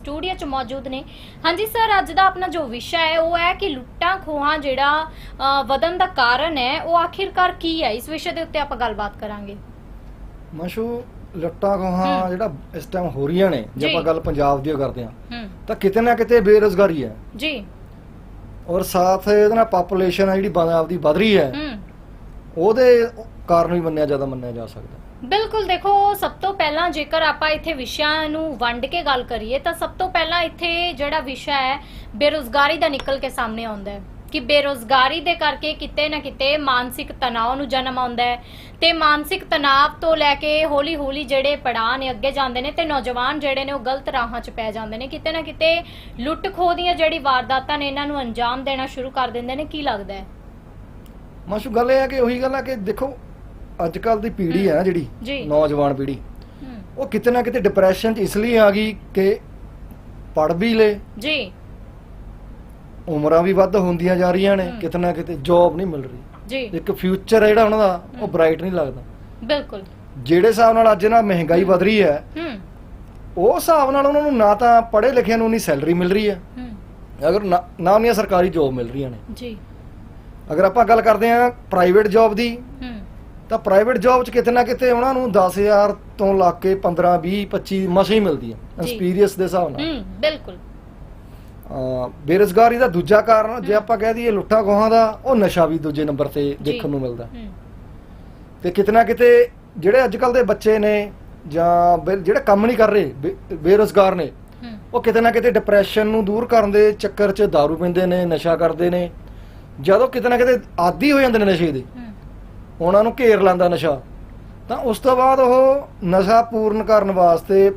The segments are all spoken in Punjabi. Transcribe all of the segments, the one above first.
ਸਟੂਡੀਓ 'ਚ ਮੌਜੂਦ ਨੇ। ਹਾਂਜੀ ਸਰ ਅੱਜ ਦਾ ਆਪਣਾ ਜੋ ਵਿਸ਼ਾ ਹੈ ਉਹ ਹੈ ਕਿ ਲੁੱਟਾਂ ਖੋਹਾਂ ਜਿਹੜਾ ਅ, ਵਧਣ ਦਾ ਕਾਰਨ ਹੈ ਉਹ ਆਖਿਰਕਾਰ ਕੀ ਹੈ? ਇਸ ਵਿਸ਼ੇ ਦੇ ਉੱਤੇ ਆਪਾਂ ਗੱਲਬਾਤ ਕਰਾਂਗੇ। ਮਸ਼ੂ ਲੁੱਟਾਂ ਖੋਹਾਂ ਹੂੰ। ਜਿਹੜਾ ਇਸ ਟਾਈਮ ਹੋ ਰਹੀਆਂ ਨੇ ਜੇ ਜੀ। ਆਪਾਂ ਗੱਲ ਪੰਜਾਬ ਦੀ ਓ ਕਰਦੇ ਹਾਂ ਹੂੰ। ਤਾਂ ਕਿਤੇ ਨਾ ਕਿਤੇ ਬੇਰੋਜ਼ਗਾਰੀ ਹੈ। ਜੀ। ਔਰ ਸਾਥ ਇਹਦੇ ਨਾਲ ਪਾਪੂਲੇਸ਼ਨ ਹੈ ਜਿਹੜੀ ਪੰਜਾਬ ਦੀ ਵਧ ਰਹੀ ਹੈ। ਹੂੰ। ਉਹਦੇ ਕਾਰਨ ਵੀ ਮੰਨਿਆ ਜ਼ਿਆਦਾ ਮੰਨਿਆ ਜਾ ਸਕਦਾ। ਬਿਲਕੁਲ ਦੇਖੋ, ਸਭ ਤੋਂ ਪਹਿਲਾਂ ਜੇਕਰ ਆਪਾਂ ਇੱਥੇ ਵਿਸ਼ਿਆਂ ਨੂੰ ਵੰਡ ਕੇ ਗੱਲ ਕਰੀਏ, ਤਾਂ ਸਭ ਤੋਂ ਪਹਿਲਾਂ ਇੱਥੇ ਜਿਹੜਾ ਵਿਸ਼ਾ ਹੈ, ਬੇਰੋਜ਼ਗਾਰੀ ਦਾ ਨਿਕਲ ਕੇ ਸਾਹਮਣੇ ਆਉਂਦਾ ਹੈ। ਕਿ ਬੇਰੋਜ਼ਗਾਰੀ ਦੇ ਕਰਕੇ ਕਿਤੇ ਨਾ ਕਿਤੇ ਮਾਨਸਿਕ ਤਣਾਅ ਨੂੰ ਜਨਮ ਆਉਂਦਾ ਹੈ ਤੇ ਮਾਨਸਿਕ ਤਣਾਅ ਤੋਂ ਲੈ ਕੇ ਹੌਲੀ ਹੌਲੀ ਜਿਹੜੇ ਪੜਾਅ ਨੇ, ਅੱਗੇ ਜਾਂਦੇ ਨੇ ਤੇ ਨੌਜਵਾਨ ਜਿਹੜੇ ਨੇ, ਉਹ ਗਲਤ ਰਾਹਾਂ 'ਚ ਪੈ ਜਾਂਦੇ ਨੇ। ਕਿਤੇ ਨਾ ਕਿਤੇ ਲੁੱਟ ਖੋਹ ਦੀਆਂ ਜਿਹੜੀ ਵਾਰਦਾਤਾਂ ਨੇ, ਇਹਨਾਂ ਨੂੰ ਅੰਜਾਮ ਦੇਣਾ ਸ਼ੁਰੂ ਕਰ ਦਿੰਦੇ ਨੇ। ਕੀ ਲੱਗਦਾ ਹੈ? ਮਸ਼ੂ, ਗੱਲ ਇਹ ਹੈ ਕਿ ਉਹੀ ਗੱਲ ਹੈ ਕਿ ਦੇਖੋ ਅੱਜ ਕੱਲ ਦੀ ਪੀੜ੍ਹੀ ਹੈ ਨਾ ਜਿਹੜੀ ਨੌਜਵਾਨ ਪੀੜ੍ਹੀ ਉਹ ਕਿਤੇ ਨਾ ਕਿਤੇ ਡਿਪਰੈਸ਼ਨ 'ਚ ਇਸ ਲਈ ਆ ਗਈ ਕਿ ਪੜ ਵੀ ਲੇ। ਜੀ। ਉਮਰਾਂ ਵੀ ਵੱਧ ਹੁੰਦੀਆਂ ਜਾ ਰਹੀਆਂ ਨੇ। ਕਿਤੇ ਨਾ ਕਿਤੇ ਜੌਬ ਨਹੀਂ ਮਿਲ ਰਹੀ। ਜੀ। ਇੱਕ ਫਿਊਚਰ ਜਿਹੜਾ ਉਹਨਾਂ ਦਾ ਉਹ। ਬ੍ਰਾਈਟ ਨਹੀਂ ਲੱਗਦਾ। ਬਿਲਕੁਲ। ਜਿਹੜੇ ਹਿਸਾਬ ਨਾਲ ਅੱਜ ਨਾ ਮਹਿੰਗਾਈ ਵਧ ਰਹੀ ਹੈ ਉਹ ਹਿਸਾਬ ਨਾਲ ਉਹਨਾਂ ਨੂੰ ਨਾ ਤਾਂ ਪੜ੍ਹੇ ਲਿਖਿਆਂ ਨੂੰ ਨਹੀਂ ਸੈਲਰੀ ਮਿਲ ਰਹੀ ਹੈ। ਅਗਰ ਨਾ ਨਾ ਉਹਨੀਆਂ ਸਰਕਾਰੀ ਜੌਬ ਮਿਲ ਰਹੀਆਂ ਨੇ। ਜੀ। ਅਗਰ ਆਪਾਂ ਗੱਲ ਕਰਦੇ ਹਾਂ ਪ੍ਰਾਈਵੇਟ ਜੌਬ ਦੀ ਤਾਂ ਪ੍ਰਾਈਵੇਟ ਜੌਬ 'ਚ ਕਿਤੇ ਨਾ ਕਿਤੇ ਉਹਨਾਂ ਨੂੰ 10000 ਤੋਂ ਲਾ ਕੇ 15 20 25 ਮਸੇ ਹੀ ਮਿਲਦੀ ਹੈ ਜੀ। ਐਕਸਪੀਰੀਅੰਸ ਦੇ ਹਿਸਾਬ ਨਾਲ। ਹੂੰ ਬਿਲਕੁਲ। ਬੇਰੁਜ਼ਗਾਰੀ ਦਾ ਦੂਜਾ ਕਾਰਨ ਜੇ ਆਪਾਂ ਕਹਿ ਦਈਏ ਲੁੱਟਾਂ ਖੋਹਾਂ ਦਾ ਉਹ ਨਸ਼ਾ ਵੀ ਦੂਜੇ ਨੰਬਰ ਤੇ ਦੇਖਣ ਨੂੰ ਮਿਲਦਾ। ਹੂੰ। ਤੇ ਕਿਤੇ ਨਾ ਕਿਤੇ ਜਿਹੜੇ ਅੱਜ ਕੱਲ ਦੇ ਬੱਚੇ ਨੇ ਜਾਂ ਬੇ- ਜਿਹੜੇ ਕੰਮ ਨਹੀਂ ਕਰ ਰਹੇ ਬੇਰੁਜ਼ਗਾਰ ਨੇ ਹੂੰ। ਉਹ ਕਿਤੇ ਨਾ ਕਿਤੇ ਡਿਪਰੈਸ਼ਨ ਨੂੰ ਦੂਰ ਕਰਨ ਦੇ ਚੱਕਰ 'ਚ दारू ਪੀਂਦੇ ਨੇ ਨਸ਼ਾ ਕਰਦੇ ਨੇ। ਜਦੋਂ ਕਿਤੇ ਨਾ ਕਿਤੇ ਆਦੀ ਹੋ ਜਾਂਦੇ ਨੇ ਨਸ਼ੇ ਦੇ। ਹੂੰ। ਉਹਨਾਂ ਨੂੰ ਘੇਰ ਲੈਂਦਾ ਨਸ਼ਾ। ਤਾਂ ਉਸ ਤੋਂ ਬਾਅਦ ਉਹ ਨਸ਼ਾ ਪੂਰਨ ਕਰਨ ਵਾਸਤੇ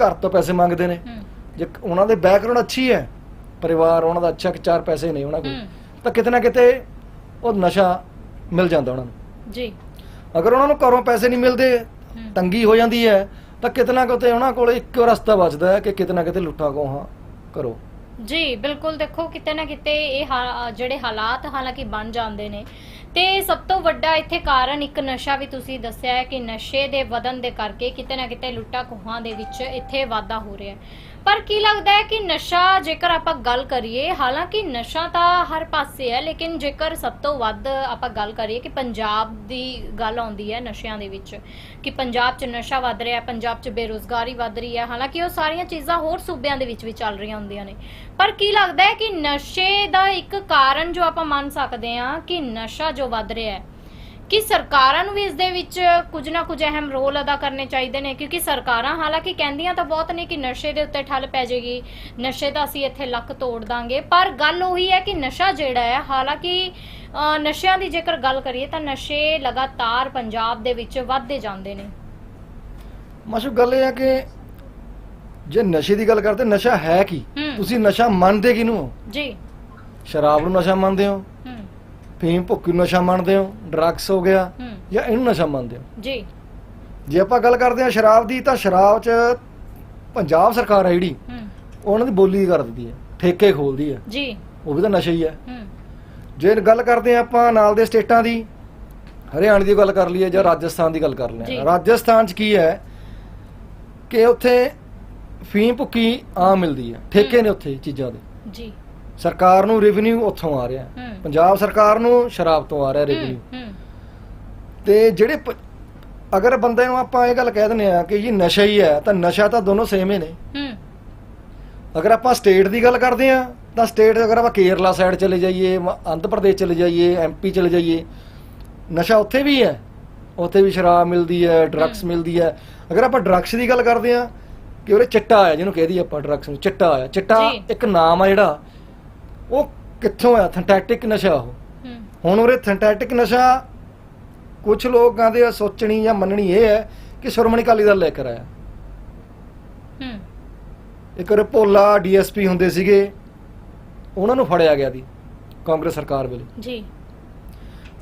ਘਰ ਤੋਂ ਪੈਸੇ ਮੰਗਦੇ ਨੇ। ਜੇ ਉਹਨਾਂ ਦੇ ਬੈਕਗ੍ਰਾਉਂਡ ਅੱਛੀ ਹੈ ਪਰਿਵਾਰ ਉਹਨਾਂ ਦਾ ਅੱਛਾ ਕਿ ਚਾਰ ਪੈਸੇ ਨੇ ਉਹਨਾਂ ਕੋਲ। ਤਾਂ ਕਿਤੇ ਨਾ ਕਿਤੇ ਉਹ ਨਸ਼ਾ ਮਿਲ ਜਾਂਦਾ ਉਹਨਾਂ ਨੂੰ। ਜੀ। ਅਗਰ ਉਹਨਾਂ ਨੂੰ ਘਰੋਂ ਪੈਸੇ ਨਹੀਂ ਮਿਲਦੇ। ਤੰਗੀ ਹੋ ਜਾਂਦੀ ਹੈ ਤਾਂ ਕਿਤੇ ਨਾ ਕਿਤੇ ਉਹਨਾਂ ਕੋਲ ਇੱਕੋ ਰਸਤਾ ਬਚਦਾ ਹੈ ਕਿ ਕਿਤੇ ਨਾ ਕਿਤੇ ਲੁੱਟਾਂ ਖੋਹਾਂ ਕਰੋ। ਜੀ ਬਿਲਕੁਲ ਦੇਖੋ ਕਿਤੇ ਨਾ ਕਿਤੇ ਇਹ ਜਿਹੜੇ ਹਾਲਾਤ ਹਾਲਾਂਕਿ ਬਣ ਜਾਂਦੇ ਨੇ ਤੇ ਸਭ ਤੋਂ ਵੱਡਾ ਇੱਥੇ ਕਾਰਨ ਇੱਕ ਨਸ਼ਾ ਵੀ ਤੁਸੀਂ ਦੱਸਿਆ ਹੈ ਕਿ ਨਸ਼ੇ ਦੇ ਵਧਣ ਦੇ ਕਰਕੇ ਕਿਤੇ ਨਾ ਕਿਤੇ ਲੁੱਟਾਂ ਖੋਹਾਂ ਦੇ ਵਿੱਚ ਇੱਥੇ ਵਾਧਾ ਹੋ ਰਿਹਾ ਹੈ। ਪਰ ਕੀ ਲੱਗਦਾ ਹੈ ਕਿ ਨਸ਼ਾ, ਜੇਕਰ ਆਪਾਂ ਗੱਲ ਕਰੀਏ, ਹਾਲਾਂਕਿ ਨਸ਼ਾ ਤਾਂ ਹਰ ਪਾਸੇ ਹੈ, ਲੇਕਿਨ ਜੇਕਰ ਸਭ ਤੋਂ ਵੱਧ ਆਪਾਂ ਗੱਲ ਕਰੀਏ ਕਿ ਪੰਜਾਬ ਦੀ ਗੱਲ ਆਉਂਦੀ ਹੈ ਨਸ਼ਿਆਂ ਦੇ ਵਿੱਚ, ਕਿ ਪੰਜਾਬ 'ਚ ਨਸ਼ਾ ਵੱਧ ਰਿਹਾ ਹੈ ਪੰਜਾਬ 'ਚ ਬੇਰੋਜ਼ਗਾਰੀ ਵੱਧ ਰਹੀ ਹੈ, ਹਾਲਾਂਕਿ ਉਹ ਸਾਰੀਆਂ ਚੀਜ਼ਾਂ ਹੋਰ ਸੂਬਿਆਂ ਦੇ ਵਿੱਚ ਵੀ ਚੱਲ ਰਹੀਆਂ ਹੁੰਦੀਆਂ ਨੇ। ਪਰ ਕੀ ਲੱਗਦਾ ਹੈ ਕਿ ਨਸ਼ੇ ਦਾ ਇੱਕ ਕਾਰਨ ਜੋ ਆਪਾਂ ਮੰਨ ਸਕਦੇ ਹਾਂ ਕਿ ਨਸ਼ਾ ਜੋ ਵੱਧ ਰਿਹਾ ਹੈ ਕਿ ਸਰਕਾਰਾਂ ਨੂੰ ਵੀ ਇਸ ਦੇ ਵਿੱਚ ਕੁਝ ਨਾ ਕੁਝ ਅਹਿਮ ਰੋਲ ਅਦਾ ਕਰਨੇ ਚਾਹੀਦੇ ਨੇ ਕਿਉਂਕਿ ਸਰਕਾਰਾਂ ਹਾਲਾਂਕਿ ਕਹਿੰਦੀਆਂ ਤਾਂ ਬਹੁਤ ਨੇ ਕਿ ਨਸ਼ੇ ਦੇ ਉੱਤੇ ਠੱਲ ਪੈ ਜਾਏਗੀ ਨਸ਼ੇ ਦਾ ਅਸੀਂ ਇੱਥੇ ਲੱਕ ਤੋੜ ਦਾਂਗੇ ਪਰ ਗੱਲ ਉਹੀ ਹੈ ਕਿ ਨਸ਼ਾ ਜਿਹੜਾ ਹੈ ਹਾਲਾਂਕਿ ਨਸ਼ਿਆਂ ਦੀ ਜੇਕਰ ਗੱਲ ਕਰੀਏ ਤਾਂ ਨਸ਼ੇ ਲਗਾਤਾਰ ਪੰਜਾਬ ਦੇ ਵਿੱਚ ਵੱਧਦੇ ਜਾਂਦੇ ਨੇ। ਮਸ਼ੂ ਗੱਲ ਇਹ ਹੈ ਕਿ ਜੇ ਨਸ਼ੇ ਦੀ ਗੱਲ ਕਰਦੇ ਨਸ਼ਾ ਹੈ ਕੀ। ਤੁਸੀਂ ਨਸ਼ਾ ਮੰਨਦੇ ਕਿਹਨੂੰ ਹੋ? ਜੀ। ਸ਼ਰਾਬ ਨੂੰ ਨਸ਼ਾ ਮੰਨਦੇ ਹੂੰ। ਫੀਮ ਭੁੱਕੀ ਨੂੰ ਨਸ਼ਾ ਮੰਨਦੇ ਹੋ ਡਰੱਗਸ ਹੋ ਗਿਆ ਹੂੰ। ਜਾਂ ਇਹਨੂੰ ਨਸ਼ਾ ਮੰਨਦੇ ਹੋ? ਜੀ। ਜੇ ਆਪਾਂ ਗੱਲ ਕਰਦੇ ਹਾਂ ਸ਼ਰਾਬ ਦੀ ਤਾਂ ਸ਼ਰਾਬ 'ਚ ਪੰਜਾਬ ਸਰਕਾਰ ਹੈ ਜਿਹੜੀ ਹੂੰ। ਉਹਨਾਂ ਦੀ ਬੋਲੀ ਕਰ ਦਿੰਦੀ ਹੈ ਠੇਕੇ ਖੋਲਦੀ ਹੈ। ਜੀ। ਉਹ ਵੀ ਤਾਂ ਨਸ਼ਾ ਹੀ ਹੈ। ਹੂੰ। ਜੇ ਗੱਲ ਕਰਦੇ ਹਾਂ ਆਪਾਂ ਨਾਲ ਦੇ ਸਟੇਟਾਂ ਦੀ ਹਰਿਆਣਾ ਦੀ ਗੱਲ ਕਰ ਲਈਏ ਜਾਂ ਰਾਜਸਥਾਨ ਦੀ ਗੱਲ ਕਰ ਜੀ। ਲਈਏ। ਰਾਜਸਥਾਨ 'ਚ ਕੀ ਹੈ ਕਿ ਉੱਥੇ ਫੀਮ ਭੁੱਕੀ ਆਮ ਮਿਲਦੀ ਹੈ ਠੇਕੇ ਨੇ ਉੱਥੇ ਚੀਜ਼ਾਂ ਦੇ। ਜੀ। ਸਰਕਾਰ ਨੂੰ ਰੈਵਨਿਊ ਉੱਥੋਂ ਆ ਰਿਹਾ। ਪੰਜਾਬ ਸਰਕਾਰ ਨੂੰ ਸ਼ਰਾਬ ਤੋਂ ਆ ਰਿਹਾ ਰੈਵਨਿਊ ਤੇ ਜਿਹੜੇ ਅਗਰ ਬੰਦੇ ਨੂੰ ਆਪਾਂ ਇਹ ਗੱਲ ਕਹਿ ਦਿੰਦੇ ਆ ਕਿ ਇਹ ਨਸ਼ਾ ਹੀ ਹੈ ਤਾਂ ਨਸ਼ਾ ਤਾਂ ਦੋਨੋਂ ਸੇਮ ਹੀ ਨੇ। ਅਗਰ ਆਪਾਂ ਸਟੇਟ ਦੀ ਗੱਲ ਕਰਦੇ ਆ ਤਾਂ ਸਟੇਟ ਅਗਰ ਆਪਾਂ ਕੇਰਲਾ ਸਾਈਡ ਚਲੇ ਜਾਈਏ ਆਂਧਰ ਪ੍ਰਦੇਸ਼ ਚਲੇ ਜਾਈਏ ਐਮਪੀ ਚਲੇ ਜਾਈਏ ਨਸ਼ਾ ਉੱਥੇ ਵੀ ਹੈ। ਉੱਥੇ ਵੀ ਸ਼ਰਾਬ ਮਿਲਦੀ ਹੈ ਡਰੱਗਸ। ਮਿਲਦੀ ਹੈ। ਅਗਰ ਆਪਾਂ ਡਰੱਗਸ ਦੀ ਗੱਲ ਕਰਦੇ ਆ ਕਿ ਉਹਦੇ ਚਿੱਟਾ ਆਇਆ ਜਿਹਨੂੰ ਕਹਿ ਦਈਏ ਆਪਾਂ ਡਰੱਗਸ ਨੂੰ ਚਿੱਟਾ ਆਇਆ ਚਿੱਟਾ ਜੀ। ਇੱਕ ਨਾਮ ਆ ਜਿਹੜਾ ਉਹ ਕਿੱਥੋਂ ਆ? ਸਿੰਥੈਟਿਕ ਨਸ਼ਾ ਉਹ। ਹੁਣ ਉਹਰੇ ਸਿੰਥੈਟਿਕ ਨਸ਼ਾ ਕੁਝ ਲੋਕਾਂ ਦੇ ਸੋਚਣੀ ਜਾਂ ਮੰਨਣੀ ਇਹ ਹੈ ਕਿ ਸ਼੍ਰੋਮਣੀ ਅਕਾਲੀ ਦਲ ਲੈ ਕੇ ਆਇਆ। ਹੂੰ। ਇੱਕ ਵਾਰ ਭੋਲਾ ਡੀਐਸਪੀ ਹੁੰਦੇ ਸੀਗੇ ਉਹਨਾਂ ਨੂੰ ਫੜਿਆ ਗਿਆ ਦੀ ਕਾਂਗਰਸ ਸਰਕਾਰ ਵੇਲੇ। ਜੀ।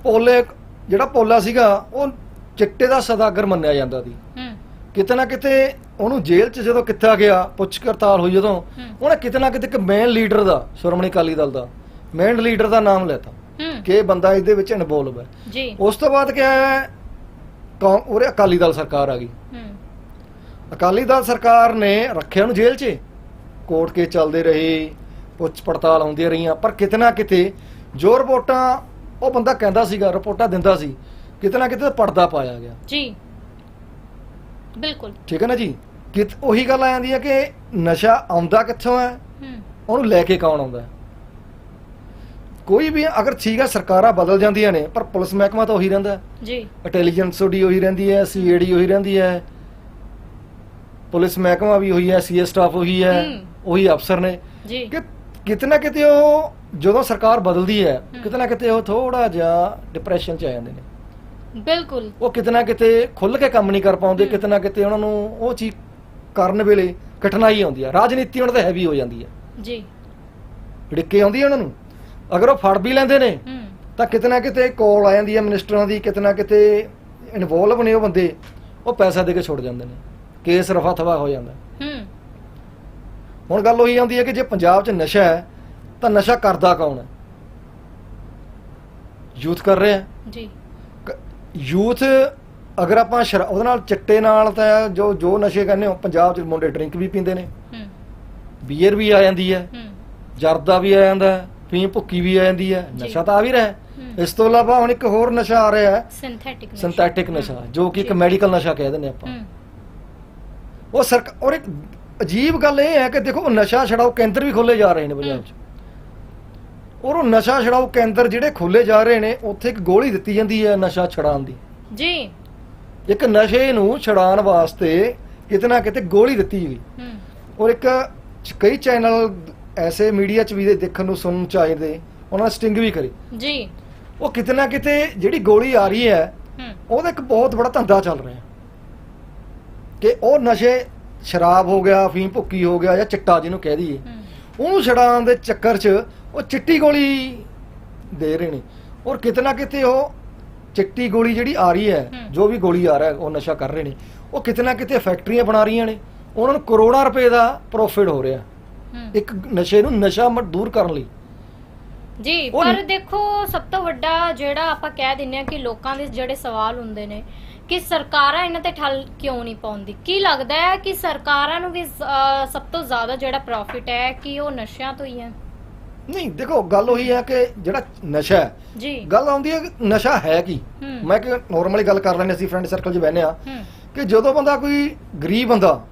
ਭੋਲੇ ਜਿਹੜਾ ਭੋਲਾ ਸੀਗਾ ਉਹ ਚਿੱਟੇ ਦਾ ਸਦਾਗਰ ਮੰਨਿਆ ਜਾਂਦਾ ਸੀ। ਹੂੰ। ਕਿਤੇ ਨਾ ਕਿਤੇ ਉਹਨੂੰ ਜੇਲ੍ਹ 'ਚ ਜਦੋਂ ਕਿੱਥਾ ਗਿਆ ਪੁੱਛ ਕਰਤਾਲ ਹੋਈ ਜਦੋਂ। ਉਹਨੇ ਕਿਤੇ ਨਾ ਕਿਤੇ ਇੱਕ ਮੇਨ ਲੀਡਰ ਦਾ ਸ਼੍ਰੋਮਣੀ ਅਕਾਲੀ ਦਲ ਦਾ ਮੇਨ ਲੀਡਰ ਦਾ ਨਾਮ ਲੈਤਾ। ਕਿ ਇਹ ਬੰਦਾ ਇਹਦੇ ਵਿੱਚ ਇਨਵੋਲਵ ਹੈ। ਜੀ। ਉਸ ਤੋਂ ਬਾਅਦ ਕਿਹਾ ਹੈ ਕੌਂ ਉਰੇ ਅਕਾਲੀ ਦਲ ਸਰਕਾਰ ਆ ਗਈ। ਅਕਾਲੀ ਦਲ ਸਰਕਾਰ ਨੇ ਰੱਖਿਆ ਉਹਨੂੰ ਜੇਲ੍ਹ 'ਚ। ਕੋਰਟ ਕੇ ਚੱਲਦੇ ਰਹੇ ਪੁੱਛ ਪੜਤਾਲ ਹੁੰਦੀਆਂ ਰਹੀਆਂ ਪਰ ਕਿਤੇ ਨਾ ਕਿਤੇ ਜੋ ਰਿਪੋਰਟਾਂ ਉਹ ਬੰਦਾ ਕਹਿੰਦਾ ਸੀਗਾ ਰਿਪੋਰਟਾਂ ਦਿੰਦਾ ਸੀ ਕਿਤੇ ਨਾ ਕਿਤੇ ਪਰਦਾ ਪਾਇਆ ਗਿਆ। ਜੀ। ਬਿਲਕੁਲ। ਠੀਕ ਹੈ ਨਾ ਜੀ? ਕਿ ਉਹੀ ਗੱਲ ਆ ਜਾਂਦੀ ਹੈ ਕਿ ਨਸ਼ਾ ਆਉਂਦਾ ਕਿੱਥੋਂ ਹੈ? ਉਹਨੂੰ ਲੈ ਕੇ ਕੌਣ ਆਉਂਦਾ? ਕੋਈ ਵੀ ਅਗਰ ਠੀਕ ਹੈ ਸਰਕਾਰਾਂ ਬਦਲ ਜਾਂਦੀਆਂ ਨੇ ਪਰ ਪੁਲਿਸ ਮਹਿਕਮਾ ਤਾਂ ਉਹੀ ਰਹਿੰਦਾ ਜੀ। ਇੰਟੈਲੀਜੈਂਸ ਉਹਦੀ ਉਹੀ ਰਹਿੰਦੀ ਹੈ ਸੀਏਡੀ ਉਹੀ ਰਹਿੰਦੀ ਹੈ। ਪੁਲਿਸ ਮਹਿਕਮਾ ਵੀ ਉਹੀ ਹੈ ਸੀਏ ਸਟਾਫ ਉਹੀ ਹੈ। ਉਹੀ ਅਫਸਰ ਨੇ। ਜੀ। ਕਿ ਕਿਤੇ ਨਾ ਕਿਤੇ ਉਹ ਜਦੋਂ ਸਰਕਾਰ ਬਦਲਦੀ ਹੈ ਹੂੰ। ਕਿਤੇ ਉਹ ਥੋੜਾ ਜਿਹਾ ਡਿਪਰੈਸ਼ਨ ਚ ਆ ਜਾਂਦੇ ਨੇ। ਬਿਲਕੁਲ। ਉਹ ਕਿਤੇ ਨਾ ਕਿਤੇ ਖੁੱਲ ਕੇ ਕੰਮ ਨਹੀਂ ਕਰ ਪਾਉਂਦੇ ਹੂੰ। ਕਿਤੇ ਨਾ ਕਿਤੇ ਉਹਨਾਂ ਨੂੰ ਉਹ ਚੀਜ਼ ਕਰਨ ਵੇਲੇ ਕਠਿਨਾਈ ਆਉਂਦੀ ਹੈ ਰਾਜਨੀਤੀ ਉਹਨਾਂ ਤੇ ਹੈਵੀ ਹੋ ਜਾਂਦੀ ਹੈ ਜੀ। ਡਿੱਕੇ ਆਉਂਦੀ ਹੈ ਉਹਨਾਂ ਨੂੰ। ਅਗਰ ਉਹ ਫੜ ਵੀ ਲੈਂਦੇ ਨੇ ਹੂੰ। ਤਾਂ ਕਿਤੇ ਨਾ ਕਿਤੇ ਕਾਲ ਆ ਜਾਂਦੀ ਹੈ ਮਿਨਿਸਟਰਾਂ ਦੀ ਕਿਤੇ ਨਾ ਕਿਤੇ ਇਨਵੋਲਵ ਨੇ ਉਹ ਬੰਦੇ ਉਹ ਪੈਸਾ ਦੇ ਕੇ ਛੁੱਟ ਜਾਂਦੇ ਨੇ। ਕੇਸ ਰਫਾ ਥਵਾ ਹੋ ਜਾਂਦਾ। ਹੂੰ। ਹੁਣ ਗੱਲ ਉਹੀ ਆਉਂਦੀ ਹੈ ਕਿ ਜੇ ਪੰਜਾਬ 'ਚ ਨਸ਼ਾ ਹੈ ਤਾਂ ਨਸ਼ਾ ਕਰਦਾ ਕੌਣ ਹੈ? ਯੂਥ ਕਰ ਰਿਹਾ ਜੀ। ਯੂਥ ਅਗਰ ਆਪਾਂ ਸ਼ਰਾ- ਉਹਦੇ ਨਾਲ ਚਿੱਟੇ ਨਾਲ ਤਾਂ ਜੋ ਜੋ ਨਸ਼ੇ ਕਰਨੇ ਹੋ ਪੰਜਾਬ 'ਚ ਮੁੰਡੇ ਡਰਿੰਕ ਵੀ ਪੀਂਦੇ ਨੇ। ਹੂੰ। ਬੀਅਰ ਵੀ ਆ ਜਾਂਦੀ ਹੈ। ਹੂੰ। ਜਰਦਾ ਵੀ ਆ ਜਾਂਦਾ ਹੈ ਫੀਮ ਭੁੱਕੀ ਵੀ ਆ ਜਾਂਦੀ ਹੈ। ਜੀ। ਨਸ਼ਾ ਤਾਂ ਆ ਵੀ ਰਿਹਾ ਹੈ। ਹੂੰ। ਇਸ ਤੋਂ ਇਲਾਵਾ ਹੁਣ ਇੱਕ ਹੋਰ ਨਸ਼ਾ ਆ ਰਿਹਾ ਹੈ। ਸਿੰਥੈਟਿਕ ਸਿੰਥੈਟਿਕ ਨਸ਼ਾ ਜੋ ਕਿ ਇੱਕ ਮੈਡੀਕਲ ਨਸ਼ਾ ਕਹਿ ਦਿੰਦੇ ਆਪਾਂ। ਹੂੰ। ਉਹ ਸਰਕ ਔਰ ਇੱਕ ਅਜੀਬ ਗੱਲ ਇਹ ਹੈ ਕਿ ਦੇਖੋ ਉਹ ਨਸ਼ਾ ਛਡਾਓ ਕੇਂਦਰ ਵੀ ਖੋਲੇ ਜਾ ਰਹੇ ਨੇ ਪੰਜਾਬ 'ਚ। ਔਰ ਉਹ ਨਸ਼ਾ ਛਡਾਓ ਕੇਂਦਰ ਜਿਹੜੇ ਖੋਲੇ ਜਾ ਰਹੇ ਨੇ ਉੱਥੇ ਇੱਕ ਗੋਲੀ ਦਿੱਤੀ ਜਾਂਦੀ ਹੈ ਨਸ਼ਾ ਛਡਾਉਣ ਦੀ। ਜੀ। ਇੱਕ ਨਸ਼ੇ ਨੂੰ ਛਡਾਉਣ ਵਾਸਤੇ ਕਿਤੇ ਨਾ ਕਿਤੇ ਗੋਲੀ ਦਿੱਤੀ ਗਈ ਹੂੰ। ਔਰ ਇੱਕ ਚ- ਕਈ ਚੈਨਲ ਐਸੇ ਮੀਡੀਆ 'ਚ ਵੀ ਦੇ ਦੇਖਣ ਨੂੰ ਸੁਣਨ ਚ ਆਏ ਦੇ ਉਹਨਾਂ ਨੇ ਸਟਿੰਗ ਵੀ ਕਰੀ। ਜੀ। ਉਹ ਕਿਤੇ ਨਾ ਕਿਤੇ ਜਿਹੜੀ ਗੋਲੀ ਆ ਰਹੀ ਹੈ ਹੂੰ। ਉਹਦਾ ਇੱਕ ਬਹੁਤ ਬੜਾ ਧੰਦਾ ਚੱਲ ਰਿਹਾ। ਕਿ ਉਹ ਨਸ਼ੇ ਸ਼ਰਾਬ ਹੋ ਗਿਆ ਫੀਮ ਭੁੱਕੀ ਹੋ ਗਿਆ ਜਾਂ ਚਿੱਟਾ ਜਿਹਨੂੰ ਕਹਿ ਦਈਏ। ਹੂੰ। ਉਹਨੂੰ ਛਡਾਉਣ ਦੇ ਚੱਕਰ 'ਚ ਉਹ ਚਿੱਟੀ ਗੋਲੀ ਦੇ ਰਹੇ ਨੇ। ਔਰ ਕਿਤੇ ਨਾ ਕਿਤੇ ਉਹ ਚਿੱਟੀ ਗੋਲੀ ਜਿਹੜੀ ਆ ਰਹੀ ਹੈ। ਜੋ ਵੀ ਗੋਲੀ ਆ ਰਿਹਾ ਉਹ ਨਸ਼ਾ ਕਰ ਰਹੇ ਨੇ। ਉਹ ਕਿਤੇ ਨਾ ਕਿਤੇ ਫੈਕਟਰੀਆਂ ਬਣਾ ਰਹੀਆਂ ਨੇ। ਉਹਨਾਂ ਨੂੰ ਕਰੋੜਾਂ ਰੁਪਏ ਦਾ ਪ੍ਰੋਫਿਟ ਹੋ ਰਿਹਾ। ਇੱਕ ਨਸ਼ੇ ਨੂੰ ਨਸ਼ਾ ਮੁਕਤ ਦੂਰ ਕਰਨ ਲਈ। ਜੀ ਪਰ ਦੇਖੋ ਸਭ ਤੋਂ ਵੱਡਾ ਜਿਹੜਾ ਆਪਾਂ ਕਹਿ ਦਿੰਨੇ ਆ ਕਿ ਲੋਕਾਂ ਦੇ ਜਿਹੜੇ ਸਵਾਲ ਹੁੰਦੇ ਨੇ ਕਿ ਸਰਕਾਰਾਂ ਇਹਨਾਂ ਤੇ ਠੱਲ ਕਿਉਂ ਨਹੀਂ ਪਾਉਂਦੀ? ਕੀ ਲੱਗਦਾ ਹੈ ਕਿ ਸਰਕਾਰਾਂ ਨੂੰ ਵੀ ਸਭ ਤੋਂ ਜ਼ਿਆਦਾ ਜਿਹੜਾ ਪ੍ਰੋਫਿਟ ਹੈ ਕਿ ਉਹ ਨਸ਼ਿਆਂ ਤੋਂ ਹੀ ਹੈ? ਨਹੀਂ ਦੇਖੋ ਗੱਲ ਉਹੀ ਹੈ ਕਿ ਜਿਹੜਾ ਨਸ਼ਾ ਹੈ ਜੀ। ਗੱਲ ਆਉਂਦੀ ਹੈ ਕਿ ਨਸ਼ਾ ਹੈ ਕੀ? ਹੂੰ। ਮੈਂ ਕਿ ਨਾਰਮਲੀ ਗੱਲ ਕਰ ਲੈਂਦੇ ਅਸੀਂ ਫਰੈਂਡ ਸਰਕਲ 'ਚ ਬਹਿੰਦੇ ਆ ਹੂੰ। ਕਿ ਜਦੋਂ ਬੰਦਾ ਕੋਈ ਗਰੀਬ ਬੰਦਾ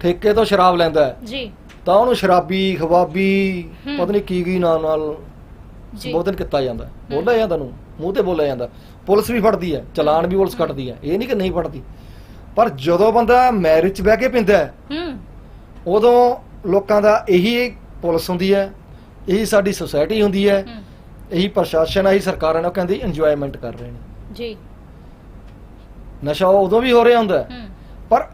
ਠੇਕੇ ਤੋਂ ਸ਼ਰਾਬ ਲੈਂਦਾ ਹੈ ਜੀ। ਤਾਂ ਉਹਨੂੰ ਸ਼ਰਾਬੀ ਖਵਾਬੀ ਹੂੰ। ਪਤਾ ਨਹੀਂ ਕੀ ਕੀ ਨਾਂ ਨਾਲ ਜੀ। ਸੰਬੋਧਨ ਕੀਤਾ ਜਾਂਦਾ ਹੈ। ਬੋਲਿਆ ਜਾਂਦਾ ਨੂੰ ਮੂੰਹ ਤੇ ਬੋਲਿਆ ਜਾਂਦਾ। ਪੁਲਿਸ ਵੀ ਫੜਦੀ ਹੈ ਚਲਾਨ ਵੀ ਪੁਲਿਸ ਕੱਟਦੀ ਹੈ ਇਹ ਨਹੀਂ ਕਿ ਨਹੀਂ ਫੜਦੀ। ਪਰ ਜਦੋਂ ਬੰਦਾ ਮੈਰਿਜ 'ਚ ਬਹਿ ਕੇ ਪਿੰਦਾ ਹੈ ਹੂੰ। ਉਦੋਂ ਲੋਕਾਂ ਦਾ ਇਹੀ ਪੁਲਿਸ ਹੁੰਦੀ ਹੈ ਇਹੀ ਸਾਡੀ ਸੁਸਾਇਟੀ ਹੁੰਦੀ ਹੈ। ਇਹੀ ਪ੍ਰਸ਼ਾਸਨ ਹੈ ਇਹੀ ਸਰਕਾਰਾਂ ਨੇ ਉਹ ਕਹਿੰਦੀ ਇੰਜੋਇਮੈਂਟ ਕਰ ਰਹੇ ਨੇ। ਜੀ। ਨਸ਼ਾ ਉਦੋਂ ਵੀ ਹੋ ਰਿਹਾ ਹੁੰਦਾ ਪਰ